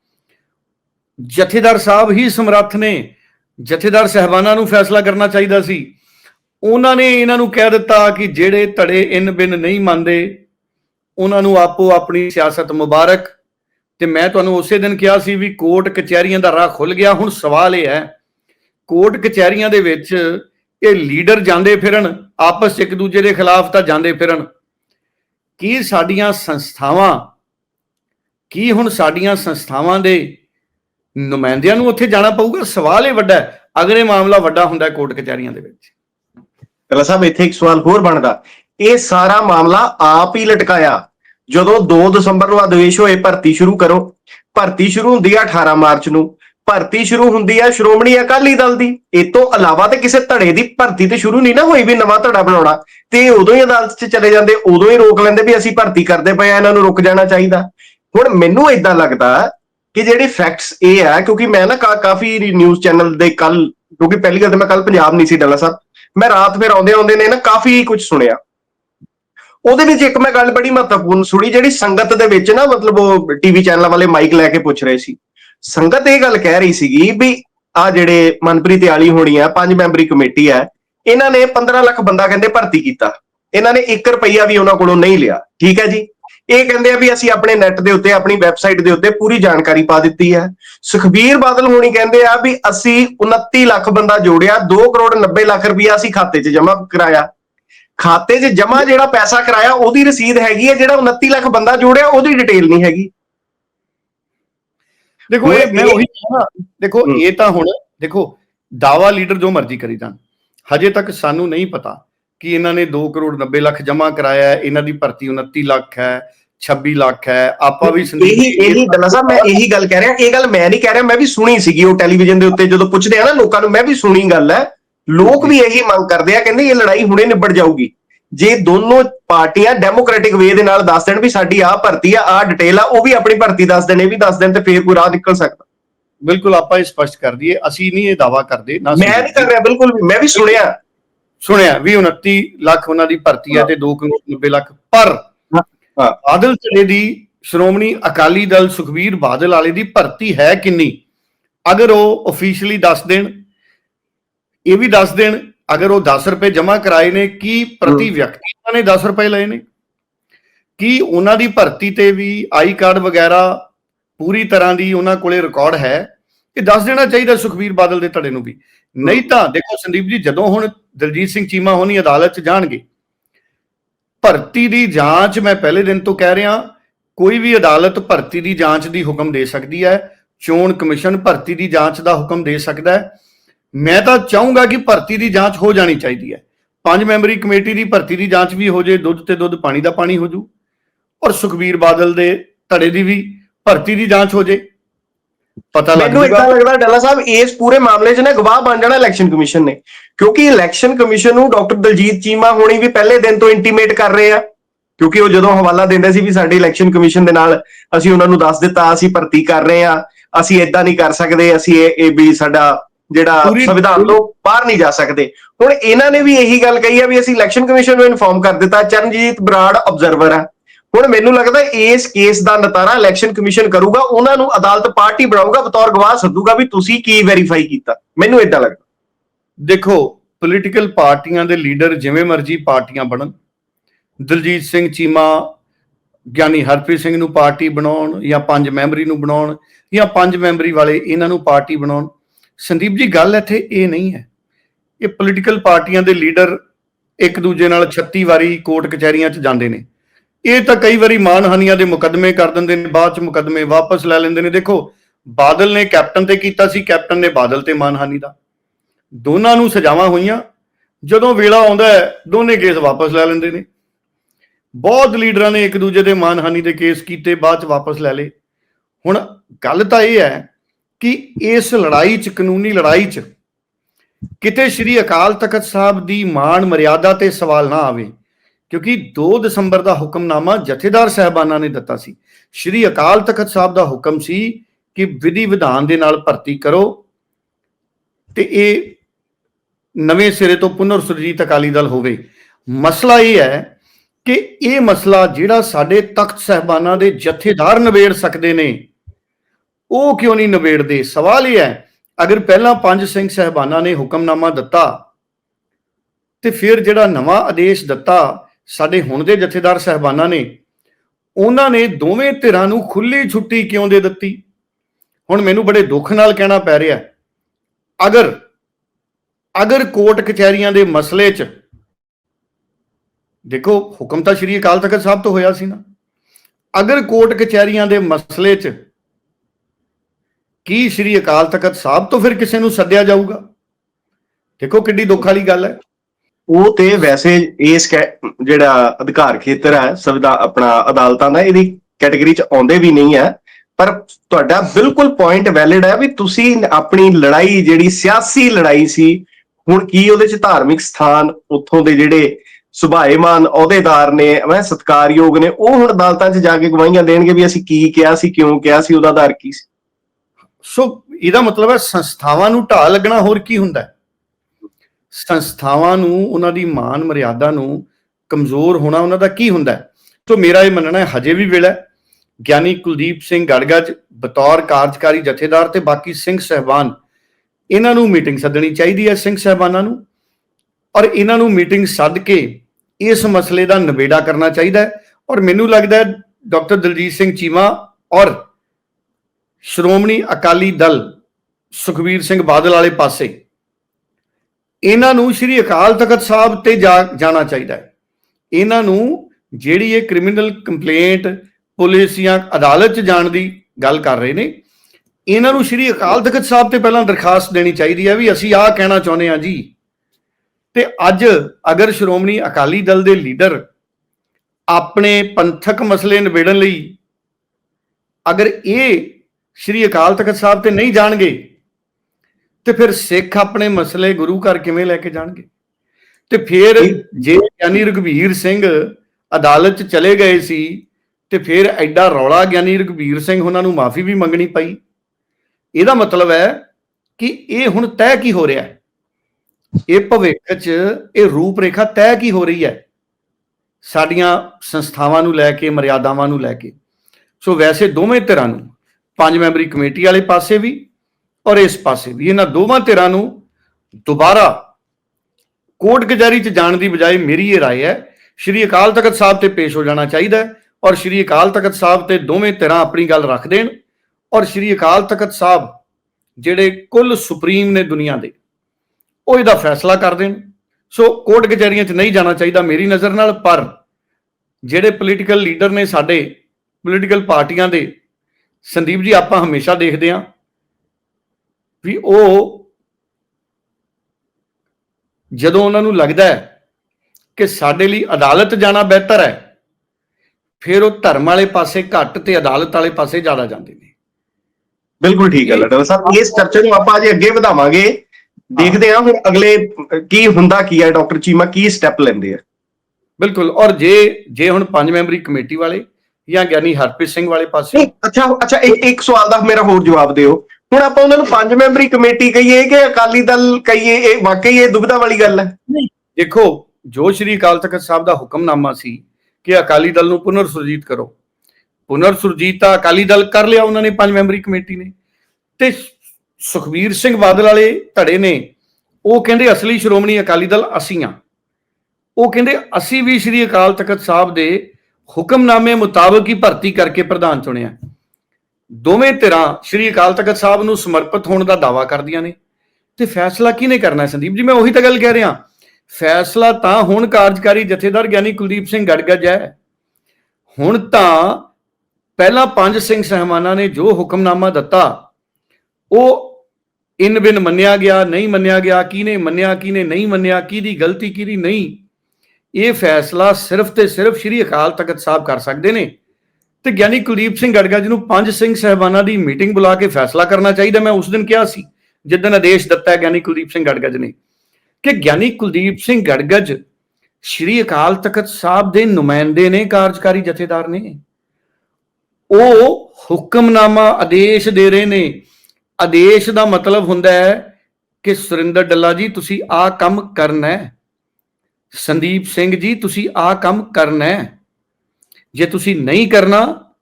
Speaker 2: ਜਥੇਦਾਰ ਸਾਹਿਬ ਹੀ ਸਮਰੱਥ ਨੇ। ਜਥੇਦਾਰ ਸਹਿਬਾਨਾਂ ਨੂੰ ਫੈਸਲਾ ਕਰਨਾ ਚਾਹੀਦਾ ਸੀ। ਉਹਨਾਂ ਨੇ ਇਹਨਾਂ ਨੂੰ ਕਹਿ ਦਿੱਤਾ ਕਿ ਜਿਹੜੇ ਧੜੇ ਇਨ ਬਿਨ ਨਹੀਂ ਮੰਨਦੇ, ਉਹਨਾਂ ਨੂੰ ਆਪੋ ਆਪਣੀ ਸਿਆਸਤ ਮੁਬਾਰਕ। ਤੇ ਮੈਂ ਤੁਹਾਨੂੰ ਉਸੇ ਦਿਨ ਕਿਹਾ ਸੀ ਵੀ ਕੋਰਟ ਕਚਹਿਰੀਆਂ ਦਾ ਰਾਹ ਖੁੱਲ ਗਿਆ। ਹੁਣ ਸਵਾਲ ਇਹ ਹੈ, ਕੋਰਟ ਕਚਹਿਰੀਆਂ ਦੇ ਵਿੱਚ ਇਹ ਲੀਡਰ ਜਾਂਦੇ ਫਿਰਨ, ਆਪਸ ਇੱਕ ਦੂਜੇ ਦੇ ਖਿਲਾਫ ਤਾਂ ਜਾਂਦੇ ਫਿਰਨ। ਕੀ ਸਾਡੀਆਂ ਸੰਸਥਾਵਾਂ ਕੀ ਹੁਣ ਸਾਡੀਆਂ ਸੰਸਥਾਵਾਂ ਦੇ ਨੁਮਾਇੰਦਿਆਂ ਨੂੰ ਉੱਥੇ ਜਾਣਾ ਪਊਗਾ? ਸਵਾਲ ਇਹ ਵੱਡਾ ਹੈ। ਅਗਰ ਇਹ ਮਾਮਲਾ ਵੱਡਾ ਹੁੰਦਾ ਕੋਰਟ ਕਚਹਿਰੀਆਂ ਦੇ ਵਿੱਚ।
Speaker 1: ਟੱਲਾ ਸਾਹਿਬ, ਇੱਥੇ ਇੱਕ ਸਵਾਲ ਹੋਰ ਬਣਦਾ। ਇਹ ਸਾਰਾ ਮਾਮਲਾ ਆਪ ਹੀ ਲਟਕਾਇਆ। ਜਦੋਂ 2 ਦਸੰਬਰ ਨੂੰ ਆਦੇਸ਼ ਹੋਏ, ਭਰਤੀ ਸ਼ੁਰੂ ਕਰੋ। ਭਰਤੀ ਸ਼ੁਰੂ ਹੁੰਦੀ ਆ 18 ਮਾਰਚ ਨੂੰ। ਭਰਤੀ ਸ਼ੁਰੂ ਹੁੰਦੀ ਆ ਸ਼੍ਰੋਮਣੀ ਅਕਾਲੀ ਦਲ ਦੀ। ਇਹ ਤੋਂ ਇਲਾਵਾ ਤੇ ਕਿਸੇ ਧੜੇ ਦੀ ਭਰਤੀ ਤੇ ਸ਼ੁਰੂ ਨਹੀਂ ਨਾ ਹੋਈ ਵੀ ਨਵਾਂ ਧੜਾ ਬਣਾਉਣਾ। ਤੇ ਉਦੋਂ ਹੀ ਅਦਾਲਤ 'ਚ ਚਲੇ ਜਾਂਦੇ, ਉਦੋਂ ਹੀ ਰੋਕ ਲੈਂਦੇ ਵੀ ਅਸੀਂ ਭਰਤੀ ਕਰਦੇ ਪਏ ਆ, ਇਹਨਾਂ ਨੂੰ ਰੁਕ ਜਾਣਾ ਚਾਹੀਦਾ। ਹੁਣ ਮੈਨੂੰ ਇਦਾਂ ਲੱਗਦਾ ਕਿ ਜਿਹੜੇ ਫੈਕਟਸ ਇਹ ਆ, ਕਿਉਂਕਿ ਮੈਂ ਨਾ ਕਾ- ਕਾਫੀ ਨਿਊਜ਼ ਚੈਨਲ ਦੇ ਕੱਲ ਕਿਉਂਕਿ ਪਹਿਲੀ ਗੱਲ ਤਾਂ ਮੈਂ ਕੱਲ ਪੰਜਾਬ ਨਹੀਂ ਸੀ ਡੱਲਾ ਸਾਹਿਬ, ਮੈਂ ਰਾਤ ਫਿਰ ਆਉਂਦੇ ਆਉਂਦੇ ਨੇ ਨਾ ਕਾਫੀ ਕੁਝ ਸੁਣਿਆ। ਉਹਦੇ ਵਿੱਚ ਇੱਕ ਮੈਂ ਗੱਲ ਬੜੀ ਮਹੱਤਵਪੂਰਨ ਸੁਣੀ, ਜਿਹੜੀ ਸੰਗਤ ਦੇ ਵਿੱਚ ਨਾ ਮਤਲਬ ਉਹ ਟੀਵੀ ਚੈਨਲਾਂ ਵਾਲੇ ਮਾਈਕ ਲੈ ਕੇ ਪੁੱਛ ਰਹੇ ਸੀ। ਸੰਗਤ ਇਹ ਗੱਲ ਕਹਿ ਰਹੀ ਸੀਗੀ ਵੀ ਆ ਜਿਹੜੇ ਮਨਪ੍ਰੀਤ ਆਲੀ ਹੋਣੀ ਆ ਪੰਜ ਮੈਂਬਰੀ ਕਮੇਟੀ ਆ ਇਹਨਾਂ ਨੇ 15 ਲੱਖ ਬੰਦਾ ਕਹਿੰਦੇ ਭਰਤੀ ਕੀਤਾ। ਇਹਨਾਂ ਨੇ 1 ਰੁਪਈਆ ਵੀ ਉਹਨਾਂ ਕੋਲੋਂ ਨਹੀਂ ਲਿਆ। ਠੀਕ ਹੈ ਜੀ? ਇਹ ਕਹਿੰਦੇ ਆ ਵੀ ਅਸੀਂ ਆਪਣੇ ਨੈਟ ਦੇ ਉੱਤੇ ਆਪਣੀ ਵੈਬਸਾਈਟ ਦੇ ਉੱਤੇ ਪੂਰੀ ਜਾਣਕਾਰੀ ਪਾ ਦਿੱਤੀ ਹੈ। ਸੁਖਬੀਰ ਬਾਦਲ ਹੋਣੀ ਕਹਿੰਦੇ ਆ ਵੀ ਅਸੀਂ 29 ਲੱਖ ਬੰਦਾ ਜੋੜਿਆ 2 ਕਰੋੜ 90 ਲੱਖ ਰੁਪਈਆ ਅਸੀਂ ਖਾਤੇ 'ਚ ਜਮ੍ਹਾਂ ਕਰਾਇਆ। ਖਾਤੇ 'ਚ ਜਮ੍ਹਾਂ ਜਿਹੜਾ ਪੈਸਾ ਕਰਾਇਆ ਉਹਦੀ ਰਸੀਦ ਹੈਗੀ ਹੈ ਜਿਹੜਾ 29 ਲੱਖ ਬੰਦਾ ਜੋੜਿਆ ਉਹਦੀ ਡਿਟੇਲ ਨਹੀਂ ਹੈਗੀ।
Speaker 2: ਦੇਖੋ ਇਹ ਮੈਂ ਉਹੀ ਕਿਹਾ ਨਾ ਦੇਖੋ। ਇਹ ਤਾਂ ਹੁਣ ਦੇਖੋ ਦਾਵਾ ਲੀਡਰ ਜੋ ਮਰਜ਼ੀ ਕਰੀ ਜਾਣ। ਹਜੇ ਤੱਕ ਸਾਨੂੰ ਨਹੀਂ ਪਤਾ ਕਿ ਇਹਨਾਂ ਨੇ 2 ਕਰੋੜ 90 ਲੱਖ ਜਮ੍ਹਾਂ ਕਰਾਇਆ ਹੈ ਇਹਨਾਂ ਦੀ ਭਰਤੀ 29 ਲੱਖ ਹੈ 26 ਲੱਖ ਹੈ ਆਪਾਂ ਵੀ ਸੰਦੀਪ
Speaker 1: ਇਹੀ ਇਹੀ ਡੱਲਾ ਸਾਹਿਬ ਮੈਂ ਇਹੀ ਗੱਲ ਕਹਿ ਰਿਹਾ ਇਹ ਗੱਲ ਮੈਂ ਨਹੀਂ ਕਹਿ ਰਿਹਾ ਮੈਂ ਵੀ ਸੁਣੀ ਸੀਗੀ ਉਹ ਟੈਲੀਵਿਜ਼ਨ ਦੇ ਉੱਤੇ ਜਦੋਂ ਪੁੱਛਦੇ ਆ ਨਾ ਲੋਕਾਂ ਨੂੰ ਮੈਂ ਵੀ ਸੁਣੀ ਗੱਲ ਹੈ। ਲੋਕ ਵੀ ਇਹੀ ਮੰਗ ਕਰਦੇ ਆ ਕਹਿੰਦੇ ਇਹ ਲੜਾਈ ਹੁਣੇ ਨਿਬੜ ਜਾਊਗੀ। ਜੇ ਦੋਨੋਂ ਪਾਰਟੀਆਂ ਡੈਮੋਕ੍ਰੈਟਿਕ ਵੇ ਦੇ ਨਾਲ ਦੱਸ ਦੇਣ ਵੀ ਸਾਡੀ ਆਹ ਭਰਤੀ ਆ ਆਹ ਡਿਟੇਲ ਆ ਉਹ ਵੀ ਆਪਣੀ ਭਰਤੀ ਦੱਸ ਦੇਣ ਇਹ ਵੀ ਦੱਸ ਦੇਣ ਤੇ ਫੇਰ ਕੋਈ ਰਾਹ ਨਿਕਲ ਸਕਦਾ।
Speaker 2: ਬਿਲਕੁਲ ਆਪਾਂ ਇਹ ਸਪਸ਼ਟ ਕਰ ਦਈਏ ਅਸੀਂ ਨਹੀਂ ਇਹ ਦਾਵਾ ਕਰਦੇ ਨਾ
Speaker 1: ਮੈਂ ਨਹੀਂ ਕਰ ਰਿਹਾ ਬਿਲਕੁਲ ਵੀ ਮੈਂ ਵੀ ਸੁਣਿਆ।
Speaker 2: ਸੁਣਿਆ ਵੀ 29 ਲੱਖ ਉਹਨਾਂ ਦੀ ਭਰਤੀ ਹੈ। ਤੇ 2 ਕਰੋੜ 90 ਲੱਖ ਪਰ ਬਾਦਲ ਧੜੇ ਦੀ ਸ਼੍ਰੋਮਣੀ ਅਕਾਲੀ ਦਲ ਸੁਖਬੀਰ ਬਾਦਲ ਵਾਲੇ ਦੀ ਭਰਤੀ ਹੈ ਕਿੰਨੀ ਅਗਰ ਉਹ ਅਫੀਸ਼ੀਅਲੀ ਦੱਸ ਦੇਣ ਇਹ ਵੀ ਦੱਸ ਦੇਣ ਅਗਰ ਉਹ 10 ਰੁਪਏ ਜਮ੍ਹਾਂ ਕਰਾਏ ਨੇ ਕੀ ਪ੍ਰਤੀ। ਵਿਅਕਤੀ ਉਹਨਾਂ ਨੇ 10 ਰੁਪਏ ਲਏ ਨੇ? ਕੀ ਉਹਨਾਂ ਦੀ ਭਰਤੀ ਤੇ ਵੀ ਆਈ ਕਾਰਡ ਵਗੈਰਾ ਪੂਰੀ ਤਰ੍ਹਾਂ ਦੀ ਉਹਨਾਂ ਕੋਲੇ ਰਿਕਾਰਡ ਹੈ? ਇਹ ਦੱਸ ਦੇਣਾ ਚਾਹੀਦਾ ਸੁਖਬੀਰ ਬਾਦਲ ਦੇ ਧੜੇ ਨੂੰ ਵੀ। ਨਹੀਂ ਤਾਂ ਦੇਖੋ ਸੰਦੀਪ ਜੀ ਜਦੋਂ ਹੁਣ ਦਲਜੀਤ ਸਿੰਘ ਚੀਮਾ ਹੋਣੀ ਅਦਾਲਤ 'ਚ ਜਾਣਗੇ ਭਰਤੀ ਦੀ ਜਾਂਚ ਮੈਂ ਪਹਿਲੇ ਦਿਨ ਤੋਂ ਕਹਿ ਰਿਹਾ, ਕੋਈ ਵੀ ਅਦਾਲਤ ਭਰਤੀ ਦੀ ਜਾਂਚ ਦੀ ਹੁਕਮ ਦੇ ਸਕਦੀ ਹੈ, ਚੋਣ ਕਮਿਸ਼ਨ ਭਰਤੀ ਦੀ ਜਾਂਚ ਦਾ ਹੁਕਮ ਦੇ ਸਕਦਾ ਹੈ। ਮੈਂ ਤਾਂ ਚਾਹੂੰਗਾ ਕਿ ਭਰਤੀ ਦੀ ਜਾਂਚ ਹੋ ਜਾਣੀ ਚਾਹੀਦੀ ਹੈ। ਪੰਜ ਮੈਂਬਰੀ ਕਮੇਟੀ ਦੀ ਭਰਤੀ ਦੀ ਜਾਂਚ ਵੀ ਹੋ ਜੇ, ਦੁੱਧ ਤੇ ਦੁੱਧ ਪਾਣੀ ਦਾ ਪਾਣੀ ਹੋ ਜੂ। ਔਰ ਸੁਖਬੀਰ ਬਾਦਲ ਦੇ ਧੜੇ ਦੀ ਵੀ ਭਰਤੀ ਦੀ ਜਾਂਚ ਹੋ ਜੇ। ਪਤਾ ਲੱਗ
Speaker 1: ਮੈਨੂੰ ਇਦਾਂ ਲੱਗਦਾ ਡੱਲਾ ਸਾਹਿਬ ਇਸ ਪੂਰੇ ਮਾਮਲੇ 'ਚ ਨਾ ਗਵਾਹ ਬਣ ਜਾਣਾ ਇਲੈਕਸ਼ਨ ਕਮਿਸ਼ਨ ਨੇ। ਕਿਉਂਕਿ ਇਲੈਕਸ਼ਨ ਕਮਿਸ਼ਨ ਨੂੰ ਡਾਕਟਰ ਦਲਜੀਤ ਚੀਮਾ ਹੋਣੀ ਵੀ ਪਹਿਲੇ ਦਿਨ ਤੋਂ ਇੰਟੀਮੇਟ ਕਰ ਰਹੇ ਆ। ਕਿਉਂਕਿ ਉਹ ਜਦੋਂ ਹਵਾਲਾ ਦਿੰਦੇ ਸੀ ਵੀ ਸਾਡੇ ਇਲੈਕਸ਼ਨ ਕਮਿਸ਼ਨ ਦੇ ਨਾਲ ਅਸੀਂ ਉਹਨਾਂ ਨੂੰ ਦੱਸ ਦਿੱਤਾ ਅਸੀਂ ਭਰਤੀ ਕਰ ਰਹੇ ਆ ਅਸੀਂ ਇਦਾਂ ਨਹੀਂ ਕਰ ਸਕਦੇ ਅਸੀਂ ਇਹ ਇਹ ਵੀ ਸਾਡਾ ਜਿਹੜਾ ਸੰਵਿਧਾਨ ਤੋਂ ਬਾਹਰ ਨਹੀਂ ਜਾ ਸਕਦੇ। ਹੁਣ ਇਹਨਾਂ ਨੇ ਵੀ ਇਹੀ ਗੱਲ ਕਹੀ ਆ ਵੀ ਅਸੀਂ ਇਲੈਕਸ਼ਨ ਕਮਿਸ਼ਨ ਨੂੰ ਇਨਫੋਰਮ ਕਰ ਦਿੱਤਾ। ਚਰਨਜੀਤ ਬਰਾੜ ਆਬਜ਼ਰਵਰ ਆ। ਹੁਣ ਮੈਨੂੰ ਲੱਗਦਾ ਇਸ ਕੇਸ ਦਾ ਨਤਾਰਾ ਇਲੈਕਸ਼ਨ ਕਮਿਸ਼ਨ ਕਰੂਗਾ, ਉਹਨਾਂ ਨੂੰ ਅਦਾਲਤ ਪਾਰਟੀ ਬਣਾਊਗਾ, ਬਤੌਰ ਗਵਾਹ ਸੱਦੂਗਾ ਵੀ ਤੁਸੀਂ ਕੀ ਵੈਰੀਫਾਈ ਕੀਤਾ। ਮੈਨੂੰ ਇਦਾਂ ਲੱਗਦਾ।
Speaker 2: ਦੇਖੋ ਪੋਲੀਟੀਕਲ ਪਾਰਟੀਆਂ ਦੇ ਲੀਡਰ ਜਿਵੇਂ ਮਰਜ਼ੀ ਪਾਰਟੀਆਂ ਬਣਨ। ਦਲਜੀਤ ਸਿੰਘ ਚੀਮਾ, ਗਿਆਨੀ ਹਰਪ੍ਰੀਤ ਸਿੰਘ ਨੂੰ ਪਾਰਟੀ ਬਣਾਉਣ ਜਾਂ ਪੰਜ ਮੈਂਬਰੀ ਨੂੰ ਬਣਾਉਣ ਜਾਂ ਪੰਜ ਮੈਂਬਰੀ ਵਾਲੇ ਇਹਨਾਂ ਨੂੰ ਪਾਰਟੀ ਬਣਾਉਣ। ਸੰਦੀਪ ਜੀ, ਗੱਲ ਇੱਥੇ ਇਹ ਨਹੀਂ ਹੈ। ਇਹ ਪੋਲੀਟੀਕਲ ਪਾਰਟੀਆਂ ਦੇ ਲੀਡਰ ਇੱਕ ਦੂਜੇ ਨਾਲ 36 ਵਾਰੀ ਕੋਰਟ ਕਚਹਿਰੀਆਂ 'ਚ ਜਾਂਦੇ ਨੇ। ਇਹ ਤਾਂ ਕਈ ਵਾਰੀ ਮਾਨਹਾਨੀਆਂ ਦੇ ਮੁਕੱਦਮੇ ਕਰ ਦਿੰਦੇ ਨੇ, ਬਾਅਦ 'ਚ ਮੁਕੱਦਮੇ ਵਾਪਸ ਲੈ ਲੈਂਦੇ ਨੇ। ਦੇਖੋ, ਬਾਦਲ ਨੇ ਕੈਪਟਨ ਤੇ ਕੀਤਾ ਸੀ, ਕੈਪਟਨ ਨੇ ਬਾਦਲ ਤੇ ਮਾਨਹਾਨੀ ਦਾ। ਦੋਨਾਂ ਨੂੰ ਸਜ਼ਾਵਾਂ ਹੋਈਆਂ। ਜਦੋਂ ਵੇਲਾ ਆਉਂਦਾ ਹੈ, ਦੋਨੇ ਕੇਸ ਵਾਪਸ ਲੈ ਲੈਂਦੇ ਨੇ। ਬਹੁਤ ਲੀਡਰਾਂ ਨੇ ਇੱਕ ਦੂਜੇ ਦੇ ਮਾਨਹਾਨੀ ਦੇ ਕੇਸ ਕੀਤੇ, ਬਾਅਦ ਚ ਵਾਪਸ ਲੈ ਲਏ। ਹੁਣ ਗੱਲ ਤਾਂ ਇਹ ਹੈ ਕਿ ਇਸ ਲੜਾਈ 'ਚ, ਕਾਨੂੰਨੀ ਲੜਾਈ 'ਚ ਕਿਤੇ ਸ੍ਰੀ ਅਕਾਲ ਤਖਤ ਸਾਹਿਬ ਦੀ ਮਾਣ ਮਰਿਆਦਾ ਤੇ ਸਵਾਲ ਨਾ ਆਵੇ। ਕਿਉਂਕਿ 2 ਦਸੰਬਰ ਦਾ ਹੁਕਮਨਾਮਾ ਜਥੇਦਾਰ ਸਹਿਬਾਨਾਂ ਨੇ ਦਿੱਤਾ ਸੀ। ਸ੍ਰੀ ਅਕਾਲ ਤਖਤ ਸਾਹਿਬ ਦਾ ਹੁਕਮ ਸੀ ਕਿ ਵਿਧੀ ਵਿਧਾਨ ਦੇ ਨਾਲ ਭਰਤੀ ਕਰੋ ਤੇ ਇਹ ਨਵੇਂ ਸਿਰੇ ਤੋਂ ਪੁਨਰ ਸੁਰਜੀਤ ਅਕਾਲੀ ਦਲ ਹੋਵੇ। ਮਸਲਾ ਇਹ ਹੈ ਕਿ ਇਹ ਮਸਲਾ ਜਿਹੜਾ ਸਾਡੇ ਤਖਤ ਸਹਿਬਾਨਾਂ ਦੇ ਜਥੇਦਾਰ ਨਿਬੇੜ ਸਕਦੇ ਨੇ, ਉਹ ਕਿਉਂ ਨਹੀਂ ਨਿਬੇੜਦੇ? ਸਵਾਲ ਇਹ ਹੈ, ਅਗਰ ਪਹਿਲਾਂ ਪੰਜ ਸਿੰਘ ਸਹਿਬਾਨਾਂ ਨੇ ਹੁਕਮਨਾਮਾ ਦਿੱਤਾ ਤੇ ਫਿਰ ਜਿਹੜਾ ਨਵਾਂ ਆਦੇਸ਼ ਦਿੱਤਾ ਸਾਡੇ ਹੁਣ ਦੇ ਜਥੇਦਾਰ ਸਹਿਬਾਨਾਂ ਨੇ, ਉਹਨਾਂ ਨੇ ਦੋਵੇਂ ਧਿਰਾਂ ਨੂੰ ਖੁੱਲੀ ਛੁੱਟੀ ਕਿਉਂ ਦੇ ਦਿੱਤੀ? ਹੁਣ ਮੈਨੂੰ ਬੜੇ ਦੁੱਖ ਨਾਲ ਕਹਿਣਾ ਪੈ ਰਿਹਾ ਅਗਰ ਅਗਰ ਕੋਰਟ ਕਚਹਿਰੀਆਂ ਦੇ ਮਸਲੇ 'ਚ, ਦੇਖੋ, ਹੁਕਮ ਤਾਂ ਸ਼੍ਰੀ ਅਕਾਲ ਤਖਤ ਸਾਹਿਬ ਤੋਂ ਹੋਇਆ ਸੀ ਨਾ। ਅਗਰ ਕੋਰਟ ਕਚਹਿਰੀਆਂ ਦੇ ਮਸਲੇ 'ਚ, ਕੀ ਸ਼੍ਰੀ ਅਕਾਲ ਤਖਤ ਸਾਹਿਬ ਤੋਂ ਫਿਰ ਕਿਸੇ ਨੂੰ ਸੱਦਿਆ ਜਾਊਗਾ? ਦੇਖੋ ਕਿੱਡੀ ਦੁੱਖ ਵਾਲੀ ਗੱਲ ਹੈ।
Speaker 1: ਉਹ ਤੇ ਵੈਸੇ ਇਸ ਕੈ- ਜਿਹੜਾ ਅਧਿਕਾਰ ਖੇਤਰ ਹੈ ਸੰਵਿਧਾਨ ਆਪਣਾ ਅਦਾਲਤਾਂ ਦਾ, ਇਹਦੀ ਕੈਟਾਗਰੀ ਚ ਆਉਂਦੇ ਵੀ ਨਹੀਂ ਹੈ। ਪਰ ਤੁਹਾਡਾ ਬਿਲਕੁਲ ਪੁਆਇੰਟ ਵੈਲਿਡ ਹੈ ਵੀ ਤੁਸੀਂ ਆਪਣੀ ਲੜਾਈ, ਜਿਹੜੀ ਸਿਆਸੀ ਲੜਾਈ ਸੀ, ਹੁਣ ਕੀ ਉਹਦੇ ਚ ਧਾਰਮਿਕ ਸਥਾਨ, ਉੱਥੋਂ ਦੇ ਜਿਹੜੇ ਸੁਭਾਏਮਾਨ ਅਹੁਦੇਦਾਰ ਨੇ ਮੈਂ ਸਤਕਾਰਯੋਗ ਨੇ, ਉਹ ਹੁਣ ਅਦਾਲਤਾਂ 'ਚ ਜਾ ਕੇ ਗਵਾਹੀਆਂ ਦੇਣਗੇ ਵੀ ਅਸੀਂ ਕੀ ਕਿਹਾ ਸੀ, ਕਿਉਂ ਕਿਹਾ ਸੀ, ਉਹਦਾ ਆਧਾਰ ਕੀ ਸੀ?
Speaker 2: ਸੋ, ਇਹਦਾ ਮਤਲਬ ਹੈ ਸੰਸਥਾਵਾਂ ਨੂੰ ਢਾਹ ਲੱਗਣਾ ਹੋਰ ਕੀ ਹੁੰਦਾ ਹੈ? ਸੰਸਥਾਵਾਂ ਨੂੰ, ਉਹਨਾਂ ਦੀ ਮਾਨ ਮਰਿਆਦਾ ਨੂੰ ਕਮਜ਼ੋਰ ਹੋਣਾ ਉਹਨਾਂ ਦਾ ਕੀ ਹੁੰਦਾ ਸੋ ਮੇਰਾ ਇਹ ਮੰਨਣਾ ਹੈ, ਹਜੇ ਵੀ ਵੇਲਾ ਗਿਆਨੀ ਕੁਲਦੀਪ ਸਿੰਘ ਗੜਗੜ ਬਤੌਰ ਕਾਰਜਕਾਰੀ ਜਥੇਦਾਰ ਤੇ ਬਾਕੀ ਸਿੰਘ ਸਹਿਬਾਨ, ਇਹਨਾਂ ਨੂੰ ਮੀਟਿੰਗ ਸੱਦਣੀ ਚਾਹੀਦੀ ਹੈ ਸਿੰਘ ਸਹਿਬਾਨਾਂ ਨੂੰ। ਔਰ ਇਹਨਾਂ ਨੂੰ ਮੀਟਿੰਗ ਸੱਦ ਕੇ ਇਸ ਮਸਲੇ ਦਾ ਨਿਬੇੜਾ ਕਰਨਾ ਚਾਹੀਦਾ ਹੈ। ਔਰ ਮੈਨੂੰ ਲੱਗਦਾ ਹੈ, ਡਾਕਟਰ ਦਲਜੀਤ ਸਿੰਘ ਚੀਮਾ ਔਰ ਸ਼੍ਰੋਮਣੀ ਅਕਾਲੀ ਦਲ ਸੁਖਬੀਰ ਸਿੰਘ ਬਾਦਲ ਵਾਲੇ ਪਾਸੇ ਇਹਨਾਂ ਨੂੰ ਸ੍ਰੀ ਅਕਾਲ ਤਖਤ ਸਾਹਿਬ ਤੇ ਜਾ- ਜਾਣਾ ਚਾਹੀਦਾ ਹੈ। ਇਹਨਾਂ ਨੂੰ ਜਿਹੜੀ ਇਹ ਕ੍ਰਿਮੀਨਲ ਕੰਪਲੇਂਟ ਪੁਲਿਸ ਜਾਂ ਅਦਾਲਤ 'ਚ ਜਾਣ ਦੀ ਗੱਲ ਕਰ ਰਹੇ ਨੇ, ਇਹਨਾਂ ਨੂੰ ਸ੍ਰੀ ਅਕਾਲ ਤਖਤ ਸਾਹਿਬ ਤੇ ਪਹਿਲਾਂ ਦਰਖਾਸਤ ਦੇਣੀ ਚਾਹੀਦੀ ਹੈ ਵੀ ਅਸੀਂ ਆਹ ਕਹਿਣਾ ਚਾਹੁੰਦੇ ਹਾਂ ਜੀ। ਤੇ ਅੱਜ ਅਗਰ ਸ਼੍ਰੋਮਣੀ ਅਕਾਲੀ ਦਲ ਦੇ ਲੀਡਰ ਆਪਣੇ ਪੰਥਕ ਮਸਲੇ ਨਿਬੇੜਨ ਲਈ ਅਗਰ ਇਹ ਸ਼੍ਰੀ ਅਕਾਲ ਤਖਤ ਸਾਹਿਬ ਤੇ ਨਹੀਂ ਜਾਣਗੇ ਤੇ ਫਿਰ ਸਿੱਖ ਆਪਣੇ ਮਸਲੇ ਗੁਰੂ ਘਰ ਕਿਵੇਂ ਲੈ ਕੇ ਜਾਣਗੇ? ਤੇ ਫਿਰ ਜੇ ਗਿਆਨੀ ਰਘਬੀਰ ਸਿੰਘ ਅਦਾਲਤ 'ਚ ਚਲੇ ਗਏ ਸੀ ਤੇ ਫਿਰ ਐਡਾ ਰੌਲਾ ਗਿਆਨੀ ਰਘਬੀਰ ਸਿੰਘ ਉਹਨਾਂ ਨੂੰ ਮਾਫੀ ਵੀ ਮੰਗਣੀ ਪਈ। ਇਹਦਾ ਮਤਲਬ ਹੈ ਕਿ ਇਹ ਹੁਣ ਤੈਅ ਕੀ ਹੋ ਰਿਹਾ ਹੈ? ਇਹ ਭਵਿੱਖ 'ਚ ਇਹ ਰੂਪ ਰੇਖਾ ਤੈਅ ਕੀ ਹੋ ਰਹੀ ਹੈ? ਸਾਡੀਆਂ ਸੰਸਥਾਵਾਂ ਨੂੰ ਲੈ ਕੇ ਮਰਿਆਦਾਵਾਂ ਨੂੰ ਲੈ ਕੇ। ਸੋ ਵੈਸੇ ਦੋਵੇਂ ਧਿਰਾਂ ਨੂੰ ਪੰਜ ਮੈਂਬਰੀ ਕਮੇਟੀ ਵਾਲੇ ਪਾਸੇ ਵੀ ਔਰ ਇਸ ਪਾਸੇ ਵੀ ਇਹਨਾਂ ਦੋਵਾਂ ਧਿਰਾਂ ਨੂੰ ਦੁਬਾਰਾ ਕੋਰਟ ਕਚਹਿਰੀ 'ਚ ਜਾਣ ਦੀ ਬਜਾਏ ਮੇਰੀ ਇਹ رائے ਹੈ ਸ਼੍ਰੀ ਅਕਾਲ ਤਖਤ ਸਾਹਿਬ ਤੇ ਪੇਸ਼ ਹੋ ਜਾਣਾ ਚਾਹੀਦਾ ਹੈ ਔਰ ਸ਼੍ਰੀ ਅਕਾਲ ਤਖਤ ਸਾਹਿਬ ਤੇ ਦੋਵੇਂ ਧਿਰਾਂ ਆਪਣੀ ਗੱਲ ਰੱਖ ਦੇਣ ਔਰ ਸ਼੍ਰੀ ਅਕਾਲ ਤਖਤ ਸਾਹਿਬ ਜਿਹੜੇ ਕੁੱਲ ਸੁਪਰੀਮ ਨੇ ਦੁਨੀਆ ਦੇ ਉਹ ਇਹਦਾ ਫੈਸਲਾ ਕਰ ਦੇਣ ਸੋ ਕੋਰਟ ਕਚਹਿਰੀਆਂ 'ਚ ਨਹੀਂ ਜਾਣਾ ਚਾਹੀਦਾ ਮੇਰੀ ਨਜ਼ਰ ਨਾਲ ਪਰ ਜਿਹੜੇ ਪੋਲੀਟੀਕਲ ਲੀਡਰ ਨੇ ਸਾਡੇ ਪੋਲੀਟੀਕਲ ਪਾਰਟੀਆਂ ਦੇ ਸੰਦੀਪ ਜੀ ਆਪਾਂ ਹਮੇਸ਼ਾ ਦੇਖਦੇ ਹਾਂ ਵੀ ਉਹ ਜਦੋਂ ਉਹਨਾਂ ਨੂੰ ਲੱਗਦਾ ਹੈ ਕਿ ਸਾਡੇ ਲਈ ਅਦਾਲਤ ਜਾਣਾ ਬਿਹਤਰ ਹੈ ਫਿਰ ਉਹ ਧਰਮ ਵਾਲੇ ਪਾਸੇ ਘੱਟ ਤੇ ਅਦਾਲਤ ਵਾਲੇ ਪਾਸੇ ਜ਼ਿਆਦਾ ਜਾਂਦੇ ਨੇ।
Speaker 1: ਬਿਲਕੁਲ ਠੀਕ ਹੈ ਲਟਲ ਸਾਹਿਬ ਇਸ ਚਰਚੇ ਨੂੰ ਆਪਾਂ ਅਜੇ ਅੱਗੇ ਵਧਾਵਾਂਗੇ। ਦੇਖਦੇ ਹਾਂ ਹੁਣ ਅਗਲੇ ਕੀ ਹੁੰਦਾ ਕੀ ਹੈ ਡਾਕਟਰ ਚੀਮਾ ਕੀ ਸਟੈਪ ਲੈਂਦੇ ਆ।
Speaker 2: ਬਿਲਕੁਲ ਔਰ ਜੇ ਜੇ ਹੁਣ ਪੰਜ ਮੈਂਬਰੀ ਕਮੇਟੀ ਵਾਲੇ ਜਾਂ ਗਿਆਨੀ ਹਰਪ੍ਰੀਤ ਸਿੰਘ ਵਾਲੇ ਪਾਸੇ।
Speaker 1: ਅੱਛਾ ਅੱਛਾ ਇੱਕ ਇੱਕ ਸਵਾਲ ਦਾ ਮੇਰਾ ਹੋਰ ਜਵਾਬ ਦਿਓ। ਹੁਣ ਆਪਾਂ ਉਹਨਾਂ ਨੂੰ ਪੰਜ ਮੈਂਬਰੀ ਕਮੇਟੀ ਕਹੀਏ ਕਿ ਅਕਾਲੀ ਦਲ ਕਹੀਏ ਇਹ ਵਾਕਈ ਇਹ ਦੁਬਿਧਾ ਵਾਲੀ ਗੱਲ ਹੈ?
Speaker 2: ਦੇਖੋ ਜੋ ਸ਼੍ਰੀ ਅਕਾਲ ਤਖਤ ਸਾਹਿਬ ਦਾ ਹੁਕਮਨਾਮਾ ਸੀ ਕਿ ਅਕਾਲੀ ਦਲ ਨੂੰ ਪੁਨਰ ਸੁਰਜੀਤ ਕਰੋ। ਪੁਨਰ ਸੁਰਜੀਤ ਤਾਂ ਅਕਾਲੀ ਦਲ ਕਰ ਲਿਆ ਉਹਨਾਂ ਨੇ ਪੰਜ ਮੈਂਬਰੀ ਕਮੇਟੀ ਨੇ। ਤੇ ਸੁਖਬੀਰ ਸਿੰਘ ਬਾਦਲ ਵਾਲੇ ਧੜੇ ਨੇ ਉਹ ਕਹਿੰਦੇ ਅਸਲੀ ਸ਼੍ਰੋਮਣੀ ਅਕਾਲੀ ਦਲ ਅਸੀਂ ਆ ਉਹ ਕਹਿੰਦੇ ਅਸੀਂ ਵੀ ਸ਼੍ਰੀ ਅਕਾਲ ਤਖਤ ਸਾਹਿਬ ਦੇ ਹੁਕਮਨਾਮੇ ਮੁਤਾਬਕ ਹੀ ਭਰਤੀ ਕਰਕੇ ਪ੍ਰਧਾਨ ਚੁਣਿਆ। ਦੋਵੇਂ ਧਿਰਾਂ ਸ਼੍ਰੀ ਅਕਾਲ ਤਖਤ ਸਾਹਿਬ ਨੂੰ ਸਮਰਪਿਤ ਹੋਣ ਦਾ ਦਾਵਾ ਕਰਦੀਆਂ ਨੇ। ਤੇ ਫੈਸਲਾ ਕਿਹਨੇ ਕਰਨਾ ਸੰਦੀਪ ਜੀ? ਮੈਂ ਉਹੀ ਤਾਂ ਗੱਲ ਕਹਿ ਰਿਹਾ। ਫੈਸਲਾ ਤਾਂ ਹੁਣ ਕਾਰਜਕਾਰੀ ਜਥੇਦਾਰ ਗਿਆਨੀ ਕੁਲਦੀਪ ਸਿੰਘ ਗੜਗੜ ਹੈ। ਹੁਣ ਤਾਂ ਪਹਿਲਾਂ ਪੰਜ ਸਿੰਘ ਸਹਿਮਾਨਾਂ ਨੇ ਜੋ ਹੁਕਮਨਾਮਾ ਦਿੱਤਾ, ਉਹ ਇਨ ਬਿਨ ਮੰਨਿਆ ਗਿਆ, ਨਹੀਂ ਮੰਨਿਆ ਗਿਆ, ਕਿਹਨੇ ਮੰਨਿਆ, ਕਿਹਨੇ ਨਹੀਂ ਮੰਨਿਆ, ਕਿਹਦੀ ਗਲਤੀ, ਕਿਹਦੀ ਨਹੀਂ, ਇਹ ਫੈਸਲਾ ਸਿਰਫ ਤੇ ਸਿਰਫ ਸ੍ਰੀ ਅਕਾਲ ਤਖਤ ਸਾਹਿਬ ਕਰ ਸਕਦੇ ਨੇ। ਤੇ ਗਿਆਨੀ ਕੁਲਦੀਪ ਸਿੰਘ ਗੜਗਾ ਜੀ ਨੂੰ ਪੰਜ ਸਿੰਘ ਸਹਿਬਾਨਾਂ ਦੀ ਮੀਟਿੰਗ ਬੁਲਾ ਕੇ ਫੈਸਲਾ ਕਰਨਾ ਚਾਹੀਦਾ, ਮੈਂ ਉਸ ਦਿਨ ਕਿਹਾ ਸੀ, ਜਿੱਦਣ ਆਦੇਸ਼ ਦਿੱਤਾ ਗਿਆਨੀ ਕੁਲਦੀਪ ਸਿੰਘ ਗੜਗੜ ਨੇ, ਕਿ ਗਿਆਨੀ ਕੁਲਦੀਪ ਸਿੰਘ ਗੜਗੜ ਸ਼੍ਰੀ ਅਕਾਲ ਤਖਤ ਸਾਹਿਬ ਦੇ ਨੁਮਾਇੰਦੇ ਨੇ, ਕਾਰਜਕਾਰੀ ਜਥੇਦਾਰ ਨੇ। ਉਹ ਹੁਕਮਨਾਮਾ ਆਦੇਸ਼ ਦੇ ਰਹੇ ਨੇ। ਆਦੇਸ਼ ਦਾ ਮਤਲਬ ਹੁੰਦਾ ਹੈ ਕਿ ਸੁਰਿੰਦਰ ਡੱਲਾ ਜੀ, ਤੁਸੀਂ ਆਹ ਕੰਮ ਕਰਨਾ ਹੈ। ਸੰਦੀਪ ਸਿੰਘ ਜੀ, ਤੁਸੀਂ ਆਹ ਕੰਮ ਕਰਨਾ ਹੈ। ਜੇ ਤੁਸੀਂ ਨਹੀਂ ਕਰਨਾ,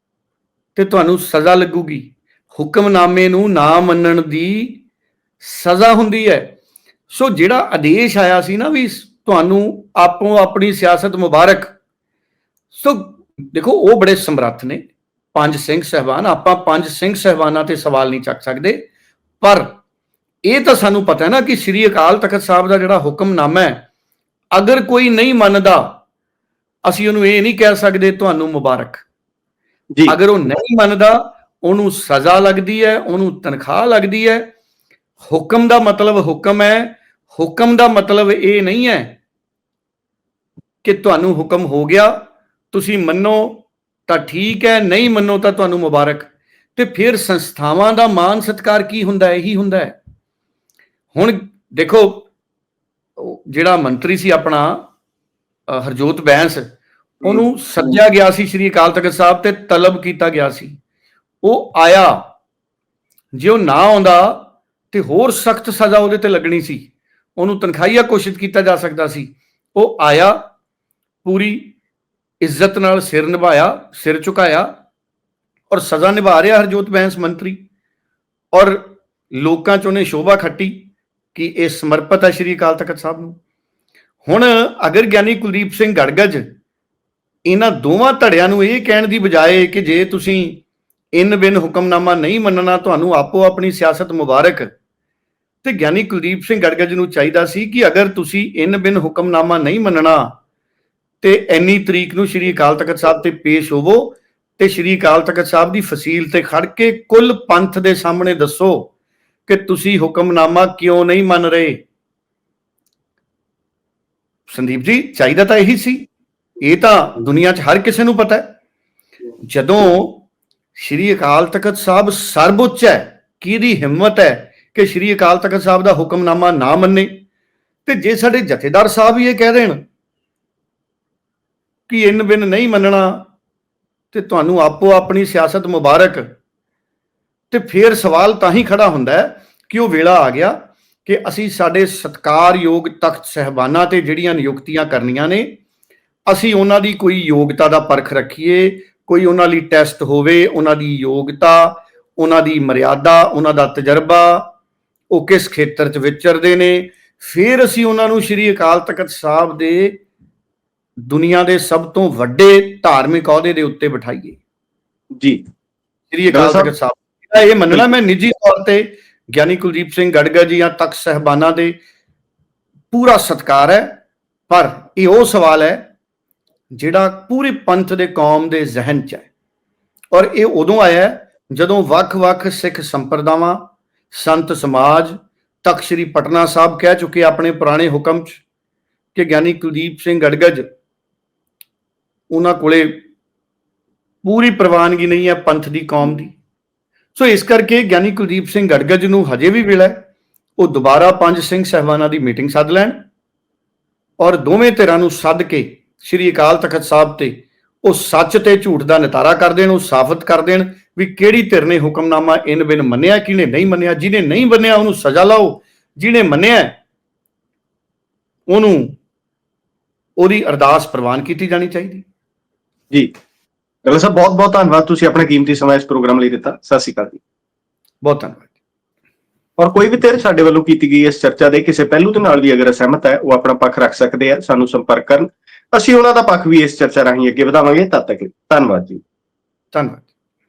Speaker 2: ਤੇ ਤੁਹਾਨੂੰ ਸਜ਼ਾ ਲੱਗੂਗੀ। ਹੁਕਮਨਾਮੇ ਨੂੰ ਨਾ ਮੰਨਣ ਦੀ ਸਜ਼ਾ ਹੁੰਦੀ ਹੈ। ਸੋ ਜਿਹੜਾ ਆਦੇਸ਼ ਆਇਆ ਸੀ ਨਾ ਵੀ ਤੁਹਾਨੂੰ ਆਪੋ ਆਪਣੀ ਸਿਆਸਤ ਮੁਬਾਰਕ। ਸੋ ਦੇਖੋ, ਉਹ ਬੜੇ ਸਮਰੱਥ ਨੇ। ਪੰਜ ਸਿੰਘ ਸਹਿਬਾਨ, ਆਪਾਂ ਪੰਜ ਸਿੰਘ ਸਹਿਬਾਨਾਂ ਤੇ ਸਵਾਲ ਨਹੀਂ ਚੱਕ ਸਕਦੇ। ਪਰ ਇਹ ਤਾਂ ਸਾਨੂੰ ਪਤਾ ਹੈ ਨਾ ਕਿ ਸ੍ਰੀ ਅਕਾਲ ਤਖਤ ਸਾਹਿਬ ਦਾ ਜਿਹੜਾ ਹੁਕਮਨਾਮਾ ਹੈ, ਅਗਰ ਕੋਈ ਨਹੀਂ ਮੰਨਦਾ ਅਸੀਂ ਉਹਨੂੰ ਇਹ ਨਹੀਂ ਕਹਿ ਸਕਦੇ ਤੁਹਾਨੂੰ ਮੁਬਾਰਕ।
Speaker 1: ਜੀ।
Speaker 2: ਅਗਰ ਉਹ ਨਹੀਂ ਮੰਨਦਾ ਉਹਨੂੰ ਸਜ਼ਾ ਲੱਗਦੀ ਹੈ ਉਹਨੂੰ ਤਨਖਾਹ ਲੱਗਦੀ ਹੈ। ਹੁਕਮ ਦਾ ਮਤਲਬ ਹੁਕਮ ਹੈ। ਹੁਕਮ ਦਾ ਮਤਲਬ ਇਹ ਨਹੀਂ ਹੈ ਕਿ ਤੁਹਾਨੂੰ ਹੁਕਮ ਹੋ ਗਿਆ ਤੁਸੀਂ ਮੰਨੋ ਤਾਂ ਠੀਕ ਹੈ ਨਹੀਂ ਮੰਨੋ ਤਾਂ ਤੁਹਾਨੂੰ ਮੁਬਾਰਕ। ਤੇ ਫਿਰ ਸੰਸਥਾਵਾਂ ਦਾ ਮਾਨ ਸਤਕਾਰ ਕੀ ਹੁੰਦਾ ਹੈ ਇਹੀ ਹੁੰਦਾ ਹੈ। ਹੁਣ ਦੇਖੋ ਜਿਹੜਾ ਮੰਤਰੀ ਸੀ ਆਪਣਾ ਹਰਜੋਤ ਬੈਂਸ ਉਹਨੂੰ ਸੱਦਿਆ ਗਿਆ ਸੀ ਸ੍ਰੀ ਅਕਾਲ ਤਖਤ ਸਾਹਿਬ ਤੇ ਤਲਬ ਕੀਤਾ ਗਿਆ ਸੀ। ਉਹ ਆਇਆ। ਜੇ ਉਹ ਨਾ ਆਉਂਦਾ ਤੇ ਹੋਰ ਸਖਤ ਸਜ਼ਾ ਉਹਦੇ ਤੇ ਲੱਗਣੀ ਸੀ। ਉਹਨੂੰ ਤਨਖਾਹੀਆ ਘੋਸ਼ਿਤ ਕੀਤਾ ਜਾ ਸਕਦਾ ਸੀ। ਉਹ ਆਇਆ ਪੂਰੀ ਇੱਜ਼ਤ ਨਾਲ ਸਿਰ ਨਿਭਾਇਆ ਸਿਰ ਝੁਕਾਇਆ ਔਰ ਸਜ਼ਾ ਨਿਭਾ ਰਿਹਾ ਹਰਜੋਤ ਬੈਂਸ ਮੰਤਰੀ। ਔਰ ਲੋਕਾਂ ਚ ਉਹਨੇ ਸ਼ੋਭਾ ਖੱਟੀ ਕਿ ਇਹ ਸਮਰਪਿਤ ਹੈ ਸ੍ਰੀ ਅਕਾਲ ਤਖਤ ਸਾਹਿਬ ਨੂੰ। ਹੁਣ ਅਗਰ ਗਿਆਨੀ ਕੁਲਦੀਪ ਸਿੰਘ ਗੜਗੜ ਇਹਨਾਂ ਦੋਵਾਂ ਧੜਿਆਂ ਨੂੰ ਇਹ ਕਹਿਣ ਦੀ ਬਜਾਏ ਕਿ ਜੇ ਤੁਸੀਂ ਇਨ ਬਿਨ ਹੁਕਮਨਾਮਾ ਨਹੀਂ ਮੰਨਣਾ, ਤੁਹਾਨੂੰ ਆਪੋ ਆਪਣੀ ਸਿਆਸਤ ਮੁਬਾਰਕ, ਤੇ ਗਿਆਨੀ ਕੁਲਦੀਪ ਸਿੰਘ ਗੜਗੜ ਨੂੰ ਚਾਹੀਦਾ ਸੀ ਕਿ ਅਗਰ ਤੁਸੀਂ ਇਨ ਬਿਨ ਹੁਕਮਨਾਮਾ ਨਹੀਂ ਮੰਨਣਾ, ਤੇ ਐਨੀ ਤਰੀਕ ਨੂੰ ਸ੍ਰੀ ਅਕਾਲ ਤਖਤ ਸਾਹਿਬ ਤੇ ਪੇਸ਼ ਹੋਵੋ, ਤੇ ਸ੍ਰੀ ਅਕਾਲ ਤਖਤ ਸਾਹਿਬ ਦੀ ਫਸੀਲ ਤੇ ਖੜ ਕੇ ਕੁੱਲ ਪੰਥ ਦੇ ਸਾਹਮਣੇ ਦੱਸੋ ਕਿ ਤੁਸੀਂ ਹੁਕਮਨਾਮਾ ਕਿਉਂ ਨਹੀਂ ਮੰਨ ਰਹੇ? ਸੰਦੀਪ ਜੀ, ਚਾਹੀਦਾ ਤਾਂ ਇਹੀ ਸੀ। ਇਹ ਤਾਂ ਦੁਨੀਆ 'ਚ ਹਰ ਕਿਸੇ ਨੂੰ ਪਤਾ ਹੈ। ਜਦੋਂ ਸ਼੍ਰੀ ਅਕਾਲ ਤਖਤ ਸਾਹਿਬ ਸਰਵਉੱਚ ਹੈ, ਕਿਹਦੀ ਹਿੰਮਤ ਹੈ ਕਿ ਸ਼੍ਰੀ ਅਕਾਲ ਤਖਤ ਸਾਹਿਬ ਦਾ ਹੁਕਮਨਾਮਾ ਨਾ ਮੰਨੇ? ਤੇ ਜੇ ਸਾਡੇ ਜਥੇਦਾਰ ਸਾਹਿਬ ਹੀ ਇਹ ਕਹਿ ਦੇਣ ਕਿ ਇਨ ਬਿਨ ਨਹੀਂ ਮੰਨਣਾ, ਤੇ ਤੁਹਾਨੂੰ ਆਪੋ ਆਪਣੀ ਸਿਆਸਤ ਮੁਬਾਰਕ। ਤੇ ਫਿਰ ਸਵਾਲ ਤਾਂ ਹੀ ਖੜਾ ਹੁੰਦਾ ਹੈ ਕਿ ਉਹ ਵੇਲਾ ਆ ਗਿਆ। ਕਿ ਅਸੀਂ ਸਾਡੇ ਸਤਕਾਰਯੋਗ ਤਖਤ ਸਹਿਬਾਨਾਂ ਤੇ ਜਿਹੜੀਆਂ ਨਿਯੁਕਤੀਆਂ ਕਰਨੀਆਂ ਨੇ ਅਸੀਂ ਉਹਨਾਂ ਦੀ ਕੋਈ ਯੋਗਤਾ ਦਾ ਪਰਖ ਰੱਖੀਏ ਕੋਈ ਉਹਨਾਂ ਲਈ ਟੈਸਟ ਹੋਵੇ ਉਹਨਾਂ ਦੀ ਯੋਗਤਾ ਉਹਨਾਂ ਦੀ ਮਰਿਆਦਾ ਉਹਨਾਂ ਦਾ ਤਜਰਬਾ ਉਹ ਕਿਸ ਖੇਤਰ 'ਚ ਵਿਚਰਦੇ ਨੇ। ਫਿਰ ਅਸੀਂ ਉਹਨਾਂ ਨੂੰ ਸ੍ਰੀ ਅਕਾਲ ਤਖਤ ਸਾਹਿਬ ਦੇ ਦੁਨੀਆ ਦੇ ਸਭ ਤੋਂ ਵੱਡੇ ਧਾਰਮਿਕ ਅਹੁਦੇ ਦੇ ਉੱਤੇ ਬਿਠਾਈਏ।
Speaker 1: ਜੀ।
Speaker 2: ਸ੍ਰੀ ਅਕਾਲ ਤਖਤ ਸਾਹਿਬ ਇਹ ਮੰਨਣਾ ਮੈਂ ਨਿੱਜੀ ਤੌਰ ਤੇ ਗਿਆਨੀ ਕੁਲਦੀਪ ਸਿੰਘ ਗੜਗਾ ਜੀ ਜਾਂ ਤਖਤ ਸਹਿਬਾਨਾਂ ਦੇ ਪੂਰਾ ਸਤਿਕਾਰ ਹੈ, ਪਰ ਇਹ ਉਹ ਸਵਾਲ ਹੈ ਜਿਹੜਾ ਪੂਰੇ ਪੰਥ ਦੇ ਕੌਮ ਦੇ ਜ਼ਿਹਨ 'ਚ ਹੈ। ਔਰ ਇਹ ਉਦੋਂ ਆਇਆ ਜਦੋਂ ਵੱਖ-ਵੱਖ ਸਿੱਖ ਸੰਪਰਦਾਵਾਂ, ਸੰਤ ਸਮਾਜ, ਤਖਤ ਸ੍ਰੀ ਪਟਨਾ ਸਾਹਿਬ ਕਹਿ ਚੁੱਕੇ ਆਪਣੇ ਪੁਰਾਣੇ ਹੁਕਮ 'ਚ ਕਿ ਗਿਆਨੀ ਕੁਲਦੀਪ ਸਿੰਘ ਗੜਗੜ ਉਹਨਾਂ ਕੋਲੇ ਪੂਰੀ ਪ੍ਰਵਾਨਗੀ ਨਹੀਂ ਹੈ ਪੰਥ ਦੀ, ਕੌਮ ਦੀ। ਸੋ ਇਸ ਕਰਕੇ ਗਿਆਨੀ ਕੁਲਦੀਪ ਸਿੰਘ ਗੜਗੜ ਨੂੰ ਹਜੇ ਵੀ ਵੇਲਾ ਹੈ। ਉਹ ਦੁਬਾਰਾ ਪੰਜ ਸਿੰਘ ਸਹਿਬਾਨਾਂ ਦੀ ਮੀਟਿੰਗ ਸੱਦ ਲੈਣ ਔਰ ਦੋਵੇਂ ਧਿਰਾਂ ਨੂੰ ਸੱਦ ਕੇ ਸ੍ਰੀ ਅਕਾਲ ਤਖਤ ਸਾਹਿਬ ਤੇ ਉਹ ਸੱਚ ਤੇ ਝੂਠ ਦਾ ਨਿਤਾਰਾ ਕਰ ਦੇਣ, ਉਹ ਸਾਫ਼ਤ ਕਰ ਦੇਣ ਵੀ ਕਿਹੜੀ ਧਿਰ ਨੇ ਹੁਕਮਨਾਮਾ ਇਨ ਬਿਨ ਮੰਨਿਆ, ਕਿਹਨੇ ਨਹੀਂ ਮੰਨਿਆ, ਜਿਹਨੇ ਨਹੀਂ ਮੰਨਿਆ ਉਹਨੂੰ ਸਜ਼ਾ ਲਾਓ, ਜਿਹਨੇ ਮੰਨਿਆ ਉਹਨੂੰ ਉਹਦੀ ਅਰਦਾਸ ਪ੍ਰਵਾਨ ਕੀਤੀ ਜਾਣੀ ਚਾਹੀਦੀ।
Speaker 1: ਜੀ। ਗੱਲ ਸਾਹਿਬ ਬਹੁਤ ਬਹੁਤ ਧੰਨਵਾਦ ਤੁਸੀਂ ਆਪਣਾ ਕੀਮਤੀ ਸਮਾਂ ਇਸ ਪ੍ਰੋਗਰਾਮ ਲਈ ਦਿੱਤਾ। ਸਤਿ ਸ਼੍ਰੀ ਅਕਾਲ ਜੀ।
Speaker 2: ਬਹੁਤ ਧੰਨਵਾਦ
Speaker 1: ਔਰ ਕੋਈ ਵੀ ਧਿਰ ਸਾਡੇ ਵੱਲੋਂ ਕੀਤੀ ਗਈ ਇਸ ਚਰਚਾ ਦੇ ਕਿਸੇ ਪਹਿਲੂ ਦੇ ਨਾਲ ਵੀ ਅਗਰ ਅਸਹਿਮਤ ਹੈ ਉਹ ਆਪਣਾ ਪੱਖ ਰੱਖ ਸਕਦੇ ਆ ਸਾਨੂੰ ਸੰਪਰਕ ਕਰਨ। ਅਸੀਂ ਉਹਨਾਂ ਦਾ ਪੱਖ ਵੀ ਇਸ ਚਰਚਾ ਰਾਹੀਂ ਅੱਗੇ ਵਧਾਵਾਂਗੇ। ਤਦ ਤੱਕ ਧੰਨਵਾਦ ਜੀ।
Speaker 2: ਧੰਨਵਾਦ।